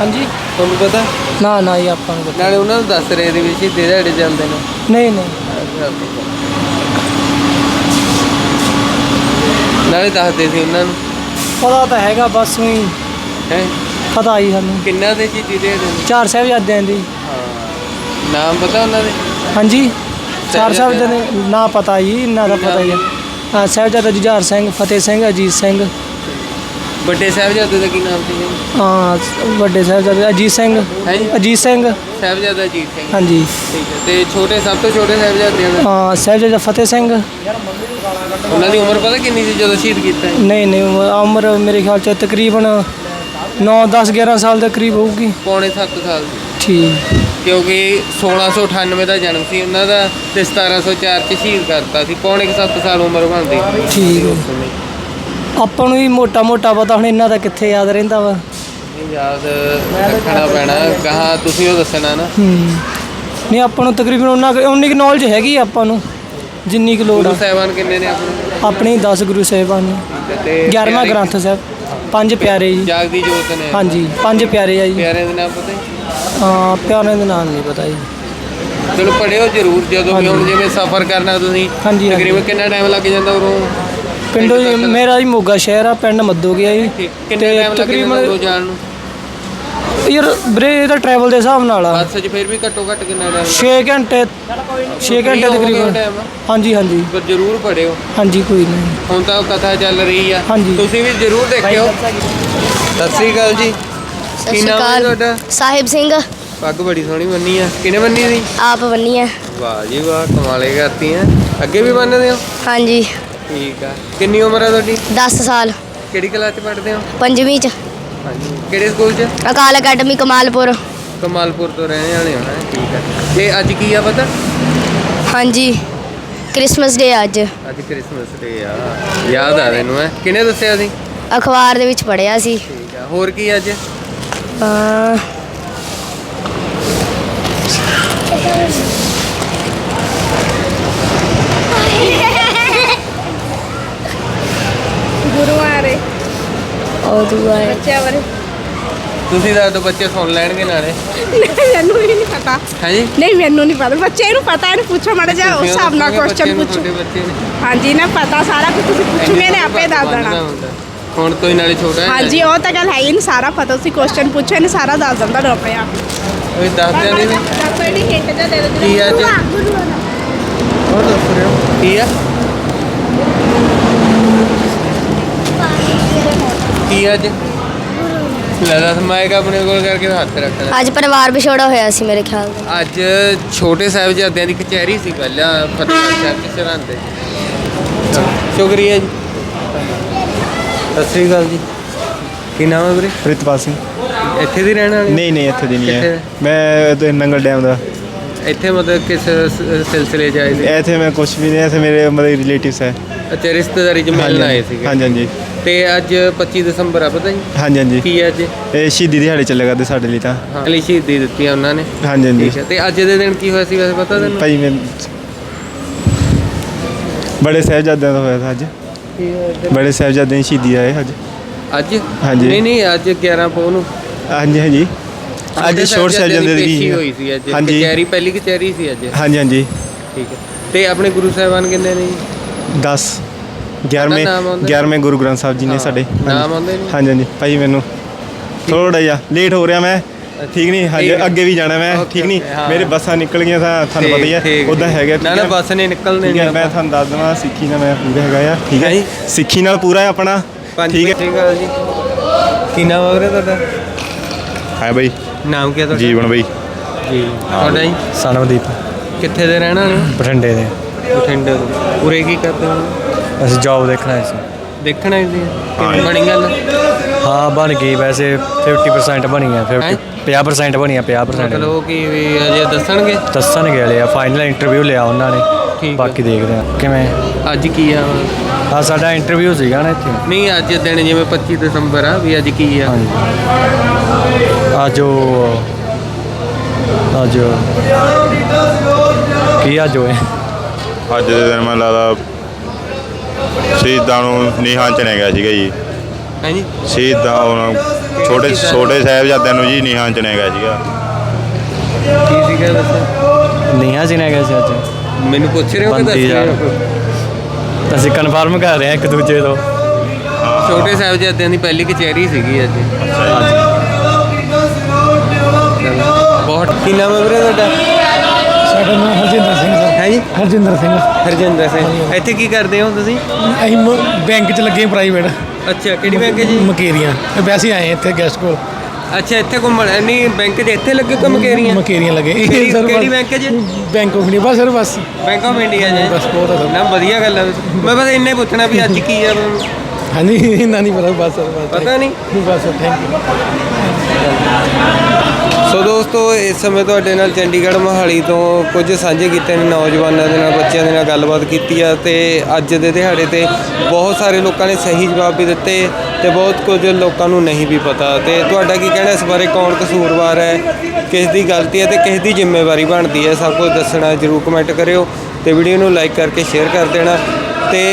ਹਾਂਜੀ। ਤੁਹਾਨੂੰ ਪਤਾ? ਨਾ ਨਾ ਇਹ ਆਪਾਂ ਨੂੰ ਨਾਲੇ ਉਹਨਾਂ ਨੂੰ ਦੱਸ ਰਹੇ ਦੇ ਵਿੱਚ ਸਿੱਧੇ ਦਿਹਾੜੇ ਚੱਲਦੇ ਨੇ। ਨਹੀਂ ਨਹੀਂ। ਨਾਲੇ ਦੱਸਦੇ ਸੀ ਉਹਨਾਂ ਨੂੰ। ਪਤਾ ਤਾਂ ਹੈਗਾ ਬਸ ਉਹੀ। ਹੈ? ਪਤਾ ਹੀ ਸਾਨੂੰ। ਕਿੰਨਾ ਦੇ ਸਿੱਧੇ ਦਿਹਾੜੇ ਨੇ? ਚਾਰ ਸਾਹਿਬਜ਼ਾਦਿਆਂ ਦੀ। ਨਾਮ ਪਤਾ ਉਹਨਾਂ ਦੇ? ਹਾਂਜੀ। ਚਾਰ ਸਾਹਿਬਜ਼ਾਦਿਆਂ ਦੇ ਨਾਂ ਪਤਾ ਜੀ ਇਹਨਾਂ ਦਾ ਪਤਾ ਹੀ ਹੈ? ਹਾਂ ਸਾਹਿਬਜ਼ਾਦਾ ਜੁਝਾਰ ਸਿੰਘ ਫਤਿਹ ਸਿੰਘ ਅਜੀਤ ਸਿੰਘ। ਵੱਡੇ ਸਾਹਿਬਜ਼ਾਦੇ ਦਾ ਕੀ ਨਾਮ ਸੀ? ਜੀ? ਹਾਂ ਵੱਡੇ ਸਾਹਿਬਜ਼ਾਦੇ ਅਜੀਤ ਸਿੰਘ। ਹੈ ਜੀ। ਅਜੀਤ ਸਿੰਘ। ਸਾਹਿਬਜ਼ਾਦਾ ਜੀਤ ਸਿੰਘ। ਹਾਂਜੀ। ਠੀਕ ਹੈ ਤੇ ਛੋਟੇ ਸਭ ਤੋਂ ਛੋਟੇ ਸਾਹਿਬਜ਼ਾਦਿਆਂ ਦਾ? ਹਾਂ ਸਾਹਿਬਜ਼ਾਦਾ ਫਤਿਹ ਸਿੰਘ। ਉਹਨਾਂ ਦੀ ਉਮਰ ਪਤਾ ਕਿੰਨੀ ਸੀ ਜਦੋਂ ਸ਼ਹੀਦ ਕੀਤਾ? ਨਹੀਂ ਨਹੀਂ ਉਮਰ- ਉਮਰ ਮੇਰੇ ਖਿਆਲ ਚ ਤਕਰੀਬਨ 9 10 11 ਸਾਲ ਦੇ ਕਰੀਬ ਹੋਊਗੀ। ਪੌਣੇ 7 ਸਾਲ ਦੀ। ਠੀਕ। ਕਿਉਂਕਿ 1698 ਦਾ ਜਨਮ ਸੀ ਉਹਨਾਂ ਦਾ ਤੇ 1704 ਚ ਸ਼ਹੀਦ ਕਰਤਾ ਸੀ। ਪੌਣੇ 7 ਸਾਲ ਉਮਰ ਬਣਦੀ? ਠੀਕ ਹੈ। ਆਪਾਂ ਨੂੰ ਵੀ ਮੋਟਾ ਮੋਟਾ ਪਤਾ ਹੁਣ ਇਹਨਾਂ ਦਾ ਕਿੱਥੇ ਯਾਦ ਰਹਿੰਦਾ ਵਾ। ਨਹੀਂ ਯਾਦ ਰੱਖਣਾ ਪੈਣਾ। ਕਹਾ ਤੁਸੀਂ ਉਹ ਦੱਸਣਾ ਨਾ। ਹੂੰ। ਨਹੀਂ ਆਪਾਂ ਨੂੰ ਤਕਰੀਬਨ ਉਹਨਾਂ ਕੁ- ਉਨੀ ਕੁ ਨੌਲੇਜ ਹੈਗੀ ਆ ਆਪਾਂ ਨੂੰ ਜਿੰਨੀ ਕੁ ਲੋੜ ਗੁਰੂ ਆ ਸਾਹਿਬਾਨ ਕਿੰਨੇ ਨੇ ਆਪਣੇ? ਆਪਣੀ 10 ਗੁਰੂ ਸਾਹਿਬਾਨ ਨੇ। ਤੇ 11ਵਾਂ ਪਿਆਰੇ- ਗ੍ਰੰਥ ਸਾਹਿਬ। ਪੰਜ ਪਿਆਰੇ ਜੀ। ਜਾਗਦੀ ਜੋਤ ਨੇ। ਹਾਂਜੀ ਪੰਜ ਪਿਆਰੇ ਆ ਜੀ। ਪਿਆਰਿਆਂ ਦੇ ਨਾਮ ਪਤਾ? ਹਾਂ ਪਿਆਰਿਆਂ ਦੇ ਨਾਮ ਨਹੀਂ ਪਤਾ ਜੀ। ਚਲੋ ਪੜਿਓ ਜ਼ਰੂਰ ਜਦੋਂ ਵੀ ਹੁਣ ਜਿਵੇਂ ਸਫ਼ਰ ਕਰਨਾ ਤੁਸੀਂ ਹਾਂਜੀ, ਹਾਂਜੀ। ਤਕਰੀਬਨ ਕਿੰਨਾ ਟਾਈਮ ਲੱਗ ਜਾਂਦਾ ਉਰੋਂ? ਪਿੰਡੋਂ ਜੀ ਮੇਰਾ ਜੀ ਮੋਗਾ ਸ਼ਹਿਰ ਆ ਪਿੰਡ ਮੱਦੋ ਗਿਆ ਜੀ। ਠੀਕ, ਕਿੰਨੇ ਟਾਈਮ ਲੱਗ ਜਾਂਦਾ ਉਰੋਂ ਜਾਣ ਨੂੰ? ਯਾਰ ਵੀਰੇ ਇਹਦਾ ਟਰੈਵਲ ਦੇ ਹਿਸਾਬ ਨਾਲ ਆ। ਬੱਸ 'ਚ ਫਿਰ ਵੀ ਘੱਟੋ ਘੱਟ ਕਿੰਨਾ ਟਾਈਮ 6 ਘੰਟੇ 6 ਘੰਟੇ ਤਕਰੀਬਨ। ਹਾਂਜੀ ਹਾਂਜੀ। ਪਰ ਜ਼ਰੂਰ ਪੜਿਓ। ਹਾਂਜੀ ਕੋਈ ਨਹੀਂ। ਹੁਣ ਤਾਂ ਕਥਾ ਚੱਲ ਰਹੀ ਆ। ਹਾਂਜੀ। ਤੁਸੀਂ ਵੀ ਜ਼ਰੂਰ ਦੇਖਿਓ। ਸਤਿ ਸ੍ਰੀ ਅਕਾਲ ਜੀ। ਕੀ ਨਾਮ ਹੈ ਤੁਹਾਡਾ? ਸਾਹਿਬ ਸਿੰਘ। ਪੱਗ ਬੜੀ ਸੋਹਣੀ ਬੰਨੀ ਆ। ਕਿਨੇ ਬੰਨੀ ਸੀ? ਆਪ ਬੰਨੀ ਹੈ ਵਾਹ ਜੀ ਵਾਹ ਕਮਾਲੇ ਕਰਤੀ ਆ ਅੱਗੇ ਵੀ ਬੰਨਦੇ ਹੋ? ਹਾਂਜੀ। ਠੀਕ ਆ। ਕਿੰਨੀ ਉਮਰ ਆ ਤੁਹਾਡੀ? 10 ਸਾਲ। ਕਿਹੜੀ ਕਲਾਸ ਚ ਪੜ੍ਹਦੇ ਹੋ? ਪੰਜਵੀਂ ਚ। ਹਾਂਜੀ। ਕਿਹੜੇ ਸਕੂਲ ਚ? ਅਕਾਲ ਅਕੈਡਮੀ ਕਮਾਲਪੁਰ। ਕਮਾਲਪੁਰ ਤੋਂ ਰਹਿਣੇ ਵਾਲੇ ਹੋ ਨਾ ਠੀਕ ਆ ਤੇ ਅੱਜ ਕੀ ਆ ਪਤਾ? ਹਾਂਜੀ। ਕ੍ਰਿਸਮਸ ਡੇ ਅੱਜ। ਅੱਜ ਕ੍ਰਿਸਮਸ ਡੇ ਆ। ਯਾਦ ਆ ਤੈਨੂੰ ਹੈ? ਕਿਹਨੇ ਦੱਸਿਆ ਸੀ? ਅਖਬਾਰ ਦੇ ਵਿੱਚ ਪੜਿਆ ਸੀ। ਠੀਕ ਆ। ਹੋਰ ਕੀ ਅੱਜ? ਅਹ, ਗੁਰੂਆਰੇ ਉਹ ਦੂਆ ਹੈ ਬੱਚਿਆਂ ਬਾਰੇ। ਤੁਸੀਂ ਦੱਸ ਦਿਓ ਬੱਚੇ ਸੁਣ ਲੈਣਗੇ ਨਾਲੇ। ਮੈਨੂੰ ਵੀ ਨਹੀਂ ਪਤਾ। ਹਾਂਜੀ? ਨਹੀਂ ਮੈਨੂੰ ਨਹੀਂ ਪਤਾ। ਬੱਚੇ ਨੂੰ ਪਤਾ ਇਹਨੂੰ ਪੁੱਛੋ ਮੜ ਜਾ ਉਸ ਹਿਸਾਬ ਨਾਲ ਕੁਐਸਚਨ ਪੁੱਛੋ। ਹਾਂਜੀ ਨਾ ਪਤਾ ਸਾਰਾ ਕੁਝ ਤੁਸੀਂ ਪੁੱਛੂਗੇ ਨੇ ਆਪੇ ਦੱਸ ਦੇਣਾ। ਹੁਣ ਤੋਂ ਹੀ ਨਾਲੇ ਛੋਟਾ ਹੈ। ਹਾਂਜੀ ਉਹ ਤਾਂ ਗੱਲ ਹੈ ਹੀ ਨਹੀਂ ਸਾਰਾ ਪਤਾ ਤੁਸੀਂ ਕੁਐਸਚਨ ਪੁੱਛੋ ਇਹਨੇ ਸਾਰਾ ਦੱਸ ਦਿੰਦਾ ਨਾ ਆਪਣੇ ਆਪ। ਉਹ ਦੱਸਦੇ ਨਹੀਂ। ਨੇ ਦੱਸੋ ਇਹਦੀ ਹਿੰਟ ਜਾਂ ਦੇ ਦਿਓ। ਕੀ ਅੱਜ? ਹੋਰ ਦੱਸ। ਰਹੇ ਕੀ ਆ? ਕੀ ਅੱਜ? ਲੈ ਦੱਸ ਮਾਈਕ ਆਪਣੇ ਕੋਲ ਕਰਕੇ ਹੱਥ ਰੱਖ ਲੈ ਅੱਜ ਪਰਿਵਾਰ ਵਿਛੋੜਾ ਹੋਇਆ ਸੀ ਮੇਰੇ ਖਿਆਲ ਨਾਲ। ਅੱਜ ਛੋਟੇ ਸਾਹਿਬਜ਼ਾਦਿਆਂ ਦੀ ਕਚਹਿਰੀ ਸੀ ਪਹਿਲਾਂ ਫਤਿਹਗੜ੍ਹ ਸਾਹਿਬ ਦੇ ਸਰਹੰਦ ਦੇ ਸ਼ੁਕਰੀਆ ਜੀ। ਸਤਿ ਸ੍ਰੀ ਅਕਾਲ ਜੀ। ਕੀ ਨਾਮ ਹੈ ਵੀਰੇ? ਪ੍ਰਿਤਪਾਲ ਸਿੰਘ। ਇੱਥੇ ਦੀ ਰਹਿਣ ਵਾਲੇ ਨਹੀਂ ਨਹੀਂ ਇੱਥੇ ਦੀ ਨਹੀਂ ਹੈ। ਮੈਂ ਨੰਗਲ ਡੈਮ ਦਾ। ਇੱਥੇ ਮਤਲਬ ਕਿਸ ਸ- ਸਿਲਸਿਲੇ 'ਚ ਆਏ ਸੀ? ਇੱਥੇ ਮੈਂ ਕੁਝ ਵੀ ਨਹੀਂ ਇੱਥੇ ਮੇਰੇ ਮਤਲਬ ਰਿਲੇਟਿਵਸ ਹੈ। ਅੱਛਾ ਰਿਸ਼ਤੇਦਾਰੀ 'ਚ ਮਿਲਣ ਆਏ ਸੀਗੇ? ਹਾਂਜੀ ਹਾਂਜੀ। ਤੇ ਅੱਜ 25 ਦਸੰਬਰ ਆ ਪਤਾ ਜੀ? ਹਾਂਜੀ ਹਾਂਜੀ। ਕੀ ਹੈ ਅੱਜ? ਇਹ ਸ਼ਹੀਦੀ ਦਿਹਾੜੇ ਚੱਲੇ ਕਰਦੇ ਸਾਡੇ ਲਈ ਤਾਂ। ਹਾਂ ਅਲੀ ਸ਼ਹੀਦੀ ਦਿੱਤੀ ਆ ਉਹਨਾਂ ਨੇ। ਹਾਂਜੀ ਹਾਂਜੀ। ਠੀਕ ਹੈ ਤੇ ਅੱਜ ਦੇ ਦਿਨ ਕੀ ਹੋਇਆ ਸੀ ਵੈਸੇ ਪਤਾ ਤੈਨੂੰ? ਭਾਈ ਮੈਂ ਬੜੇ ਸਾਹਿਬਜ਼ਾਦਿਆਂ ਦਾ ਹੋਇਆ ਸੀ ਅੱਜ। ਬੜੇ ਸਾਹਿਬਜ਼ਾਦਿਆਂ ਦੀ ਸ਼ਹੀਦੀ ਆਏ ਅੱਜ। ਅੱਜ? ਹਾਂਜੀ। ਨਹੀਂ ਨਹੀਂ ਅੱਜ 11 ਪੋ ਨੂੰ। ਹਾਂਜੀ ਹਾਂਜੀ। ਅੱਜ ਸਾਹਿਬਜ਼ਾਦਿਆਂ ਪੇਸ਼ੀ ਦੀ ਹੋਈ ਸੀ ਅੱਜ ਹਾਂਜੀ। ਕਚਹਿਰੀ ਪਹਿਲੀ ਕਚਹਿਰੀ ਸੀ ਅੱਜ। ਹਾਂਜੀ ਹਾਂਜੀ। ਠੀਕ ਹੈ। ਤੇ ਆਪਣੇ ਗੁਰੂ ਸਾਹਿਬਾਨ ਕਿੰਨੇ ਨੇ ਜੀ? 10 11ਵੇਂ ਨਾਮ ਆਉਂਦਾ? 11ਵੇਂ ਗੁਰੂ ਗ੍ਰੰਥ ਸਾਹਿਬ ਜੀ ਨੇ ਹਾਂ, ਸਾਡੇ। ਨਾਮ ਆਉਂਦੇ ਨੇ? ਹਾਂਜੀ ਹਾਂਜੀ। ਭਾਈ ਮੈਨੂੰ ਥੋੜਾ ਜਿਹਾ ਲੇਟ ਹੋ ਰਿਹਾ ਮੈਂ। ਠੀਕ ਨਹੀਂ ਠੀਕ ਹਾਂਜੀ ਹੈ। ਅੱਗੇ ਵੀ ਜਾਣਾ ਮੈਂ। ਓਕੇ, ਠੀਕ ਨਹੀਂ ਓਕੇ, ਹਾਂ। ਮੇਰੇ ਬੱਸਾਂ ਨਿਕਲ ਗਈਆਂ ਤਾਂ ਤੁਹਾਨੂੰ ਪਤਾ ਹੀ ਹੈ। ਉਦਾਂ। ਹੈਗਾ ਨਾ ਠੀਕ ਨਾ ਹੈ? ਬੱਸ ਨੇ ਨਿਕਲਣੇ ਠੀਕ ਹੈ ਮੈਂ ਤੁਹਾਨੂੰ ਦੱਸ ਦਵਾਂ ਸਿੱਖੀ ਨਾਲ ਮੈਂ ਪੂਰਾ ਹੈਗਾ ਆ। ਠੀਕ ਹੈ। ਹੈ ਜੀ। ਸਿੱਖੀ ਨਾਲ ਪੂਰਾ ਹੈ ਆਪਣਾ। ਠੀਕ ਹੈ। ਠੀਕ ਹੈ ਜੀ। ਕੀ ਨਾਮ ਹੈ ਵੀਰੇ ਤੁਹਾਡਾ? ਹੈ ਬਈ। ਨਾਮ ਕੀ ਹੈ ਤੁਹਾਡਾ? ਜੀਵਨ ਬਈ। ਜੀ। ਤੁਹਾਡਾ ਜੀ? ਸਨਵਦੀਪ ਕਿੱਥੇ ਦੇ ਰਹਿਣਾ ਨੇ ਬਠਿੰਡੇ ਦੇ। ਬਠਿੰਡੇ ਤੋਂ। ਪੂਰੇ ਕੀ ਕਰਦੇ ਹੋ? ਅਸੀਂ ਜੌਬ ਦੇਖਣਾ ਹੈ ਸੀ। ਦੇਖਣਾ ਜੀ ਕਿਵੇਂ ਬਣੀ ਗੱਲ? ਹਾਂ ਬਣ ਗਈ। ਵੈਸੇ 50% ਬਣੀ ਹੈ? ਹੈਂ? 50% ਬਣੀ ਹੈ 50% ਮਤਲਬ ਉਹ ਕੀ ਵੀ ਅਜੇ ਦੱਸਣਗੇ? ਦੱਸਣਗੇ ਹਲੇ ਆ। ਫਾਈਨਲ ਇੰਟਰਵਿਊ ਲਿਆ ਉਹਨਾਂ ਨੇ। ਠੀਕ ਹੈ। ਬਾਕੀ ਦੇਖਦੇ ਆ। ਕਿਵੇਂ? ਅੱਜ ਕੀ ਆ? ਆ ਸਾਡਾ ਇੰਟਰਵਿਊ ਸੀਗਾ ਨਾ ਇੱਥੇ। ਨਹੀਂ ਅੱਜ ਦਿਨ ਜਿਵੇਂ 25 ਦਸੰਬਰ ਆ ਵੀ ਅੱਜ ਕੀ ਆ? ਹਾਂਜੀ। ਅੱਜ ਉਹ ਅੱਜ ਕੀ ਅੱਜ ਹੋਏ ਅੱਜ ਦੇ ਦਿਨ ਮੈਨੂੰ ਲੱਗਦਾ ਸ਼ਹੀਦਾਂ ਨੂੰ ਨੀਹਾਂ ਚ ਨੇ ਗਿਆ ਸੀਗਾ ਜੀ। ਹੈ ਜੀ? ਸ਼ਹੀਦਾਂ ਉਹਨਾਂ ਛੋਟੇ ਛੋਟੇ ਸਾਹਿਬਜ਼ਾਦਿਆਂ ਨੂੰ ਜੀ ਨੀਹਾਂ ਚ ਨੇ ਗਿਆ ਸੀਗਾ। ਕੀ ਸੀਗਾ ਦੱਸੋ ਨੀਹਾਂ ਜੀ ਨੇ ਗਏ ਸੀ ਅੱਜ। ਮੈਨੂੰ ਪੁੱਛ ਰਹੇ ਹੋ ਕਿ ਦੱਸ ਰਹੇ। ਹੋ? ਅਸੀਂ ਕਨਫਰਮ ਕਰ ਰਹੇ ਹਾਂ ਇੱਕ ਦੂਜੇ ਤੋਂ। ਛੋਟੇ ਸਾਹਿਬਜ਼ਾਦਿਆਂ ਦੀ ਪਹਿਲੀ ਕਚਹਿਰੀ ਸੀਗੀ ਅੱਜ। ਬਹੁਤ ਕੀ ਨਾਮ ਹੈ ਵੀਰੇ ਤੁਹਾਡਾ? ਸਾਡਾ ਨਾਮ ਹਰਜਿੰਦਰ ਸਿੰਘ ਸਰ। ਹੈ ਜੀ? ਹਰਜਿੰਦਰ ਸਿੰਘ। ਹਰਜਿੰਦਰ ਸਿੰਘ। ਇੱਥੇ ਕੀ ਕਰਦੇ ਹੋ ਤੁਸੀਂ? ਅਸੀਂ ਬੈਂਕ 'ਚ ਲੱਗੇ ਪ੍ਰਾਈਵੇਟ ਅੱਛਾ ਕਿਹੜੀ ਬੈਂਕ ਹੈ ਜੀ? ਮਕੇਰੀਆਂ। ਵੈਸੇ ਆਏ ਇੱਥੇ ਗੈਸਟ ਕੋਲ। ਅੱਛਾ ਇੱਥੇ ਘੁੰਮਣ। ਨਹੀਂ ਬੈਂਕ ਦੇ ਇੱਥੇ ਲੱਗੇ ਕੰਮ ਕੇਰੀਆਂ ਮਕੇਰੀਆਂ ਲੱਗੇ। ਕਿਹੜੀ ਕਿਹੜੀ ਬੈਂਕ ਹੈ ਜੀ? ਬੈਂਕ ਆਫ ਇੰਡੀਆ ਸਰ ਬਸ। ਬੈਂਕ ਆਫ ਇੰਡੀਆ ਜੀ। ਬਸ ਬਹੁਤ ਆ ਸਰ ਨਾ ਵਧੀਆ ਗੱਲ ਹੈ। ਮੈਂ ਬਸ ਇੰਨੇ ਪੁੱਛਣਾ ਵੀ ਅੱਜ ਕੀ ਆ ਹਾਂਜੀ ਇੰਨਾ ਨਹੀਂ ਪਤਾ ਬਸ ਬਸ ਪਤਾ ਨਹੀਂ। ਬਸ ਥੈਂਕ ਯੂ ਸੋ ਦੋਸਤੋ ਇਸ ਸਮੇਂ ਤੁਹਾਡੇ ਨਾਲ ਚੰਡੀਗੜ੍ਹ ਮੋਹਾਲੀ ਤੋਂ ਕੁਝ ਸਾਂਝੇ ਕੀਤੇ ਨੇ ਨੌਜਵਾਨਾਂ ਦੇ ਨਾਲ ਬੱਚਿਆਂ ਦੇ ਨਾਲ ਗੱਲਬਾਤ ਕੀਤੀ ਆ ਤੇ ਅੱਜ ਦੇ ਦਿਹਾੜੇ ਤੇ ਬਹੁਤ ਸਾਰੇ ਲੋਕਾਂ ਨੇ ਸਹੀ ਜਵਾਬ ਵੀ ਦਿੱਤੇ ਤੇ ਬਹੁਤ ਕੁਝ ਲੋਕਾਂ ਨੂੰ ਨਹੀਂ ਵੀ ਪਤਾ। ਤੇ ਤੁਹਾਡਾ ਕੀ ਕਹਿਣਾ ਇਸ ਬਾਰੇ? ਕੌਣ ਕਸੂਰਵਾਰ ਹੈ? ਕਿਸ ਦੀ ਗਲਤੀ ਹੈ ਤੇ ਕਿਸ ਦੀ ਜ਼ਿੰਮੇਵਾਰੀ ਬਣਦੀ ਹੈ? ਸਭ ਕੁਝ ਦੱਸਣਾ ਜਰੂਰ ਕਮੈਂਟ ਕਰਿਓ ਤੇ ਵੀਡੀਓ ਨੂੰ ਲਾਈਕ ਕਰਕੇ ਸ਼ੇਅਰ ਕਰ ਦੇਣਾ। ਤੇ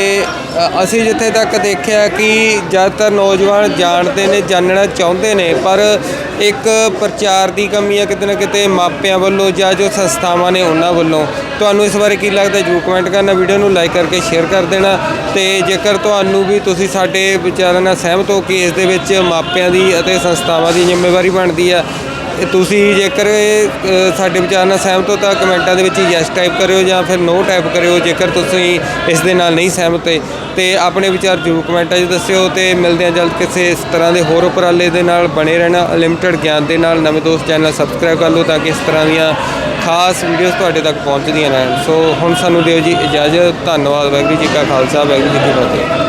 ਅ, ਅਸੀਂ ਜਿੱਥੇ ਤੱਕ ਦੇਖਿਆ ਕਿ ਜ਼ਿਆਦਾਤਰ ਨੌਜਵਾਨ ਜਾਣਦੇ ਨੇ ਜਾਣਨਾ ਚਾਹੁੰਦੇ ਨੇ ਪਰ ਇੱਕ ਪ੍ਰਚਾਰ ਦੀ ਕਮੀ ਹੈ ਕਿਤੇ ਨਾ ਕਿਤੇ ਮਾਪਿਆਂ ਵੱਲੋਂ ਜਾਂ ਜੋ ਸੰਸਥਾਵਾਂ ਨੇ ਉਹਨਾਂ ਵੱਲੋਂ। ਤੁਹਾਨੂੰ ਇਸ ਬਾਰੇ ਕੀ ਲੱਗਦਾ ਜਰੂਰ ਕਮੈਂਟ ਕਰਨਾ। ਵੀਡੀਓ ਨੂੰ ਲਾਈਕ ਕਰਕੇ ਸ਼ੇਅਰ ਕਰ ਦੇਣਾ। ਤੇ ਜੇਕਰ ਤੁਹਾਨੂੰ ਵੀ ਤੁਸੀਂ ਸਾਡੇ ਵਿਚਾਰਾਂ ਨਾਲ ਸਹਿਮਤ ਹੋ ਕਿ ਇਸ ਦੇ ਵਿੱਚ ਮਾਪਿਆਂ ਦੀ ਅਤੇ ਸੰਸਥਾਵਾਂ ਦੀ ਜ਼ਿੰਮੇਵਾਰੀ ਬਣਦੀ ਆ ਤੁਸੀਂ ਜੇਕਰ ਇਹ, ਅ, ਸਾਡੇ ਵਿਚਾਰ ਨਾਲ ਸਹਿਮਤ ਹੋ ਤਾਂ ਕਮੈਂਟਾਂ ਦੇ ਵਿੱਚ ਯੈਸ ਟਾਈਪ ਕਰਿਓ ਜਾਂ ਫਿਰ ਨੋ ਟਾਈਪ ਕਰਿਓ ਜੇਕਰ ਤੁਸੀਂ ਇਸ ਦੇ ਨਾਲ ਨਹੀਂ ਸਹਿਮਤ ਤੇ ਤੇ ਆਪਣੇ ਵਿਚਾਰ ਜ਼ਰੂਰ ਕਮੈਂਟਾਂ 'ਚ ਦੱਸਿਓ ਤੇ ਮਿਲਦੇ ਹਾਂ ਜਲਦ ਕਿਸੇ ਇਸ ਤਰ੍ਹਾਂ ਦੇ ਹੋਰ ਉਪਰਾਲੇ ਦੇ ਨਾਲ ਬਣੇ ਰਹਿਣਾ ਅਨਲਿਮਟਿਡ ਗਿਆਨ ਦੇ ਨਾਲ। ਨਵੇਂ ਦੋਸਤ ਚੈਨਲ ਸਬਸਕ੍ਰਾਈਬ ਕਰ ਲਓ ਤਾਂ ਕਿ ਇਸ ਤਰ੍ਹਾਂ ਦੀਆਂ ਖਾਸ ਵੀਡੀਓਜ਼ ਤੁਹਾਡੇ ਤੱਕ ਪਹੁੰਚਦੀਆਂ ਰਹਿਣ। ਸੋ ਹੁਣ ਸਾਨੂੰ ਦਿਓ ਜੀ ਇਜਾਜ਼ਤ। ਧੰਨਵਾਦ ਵਾਹਿਗੁਰੂ ਜੀ ਕਾ ਖਾਲਸਾ ਵਾਹਿਗੁਰੂ ਜੀ ਕੀ ਫਤਿਹ।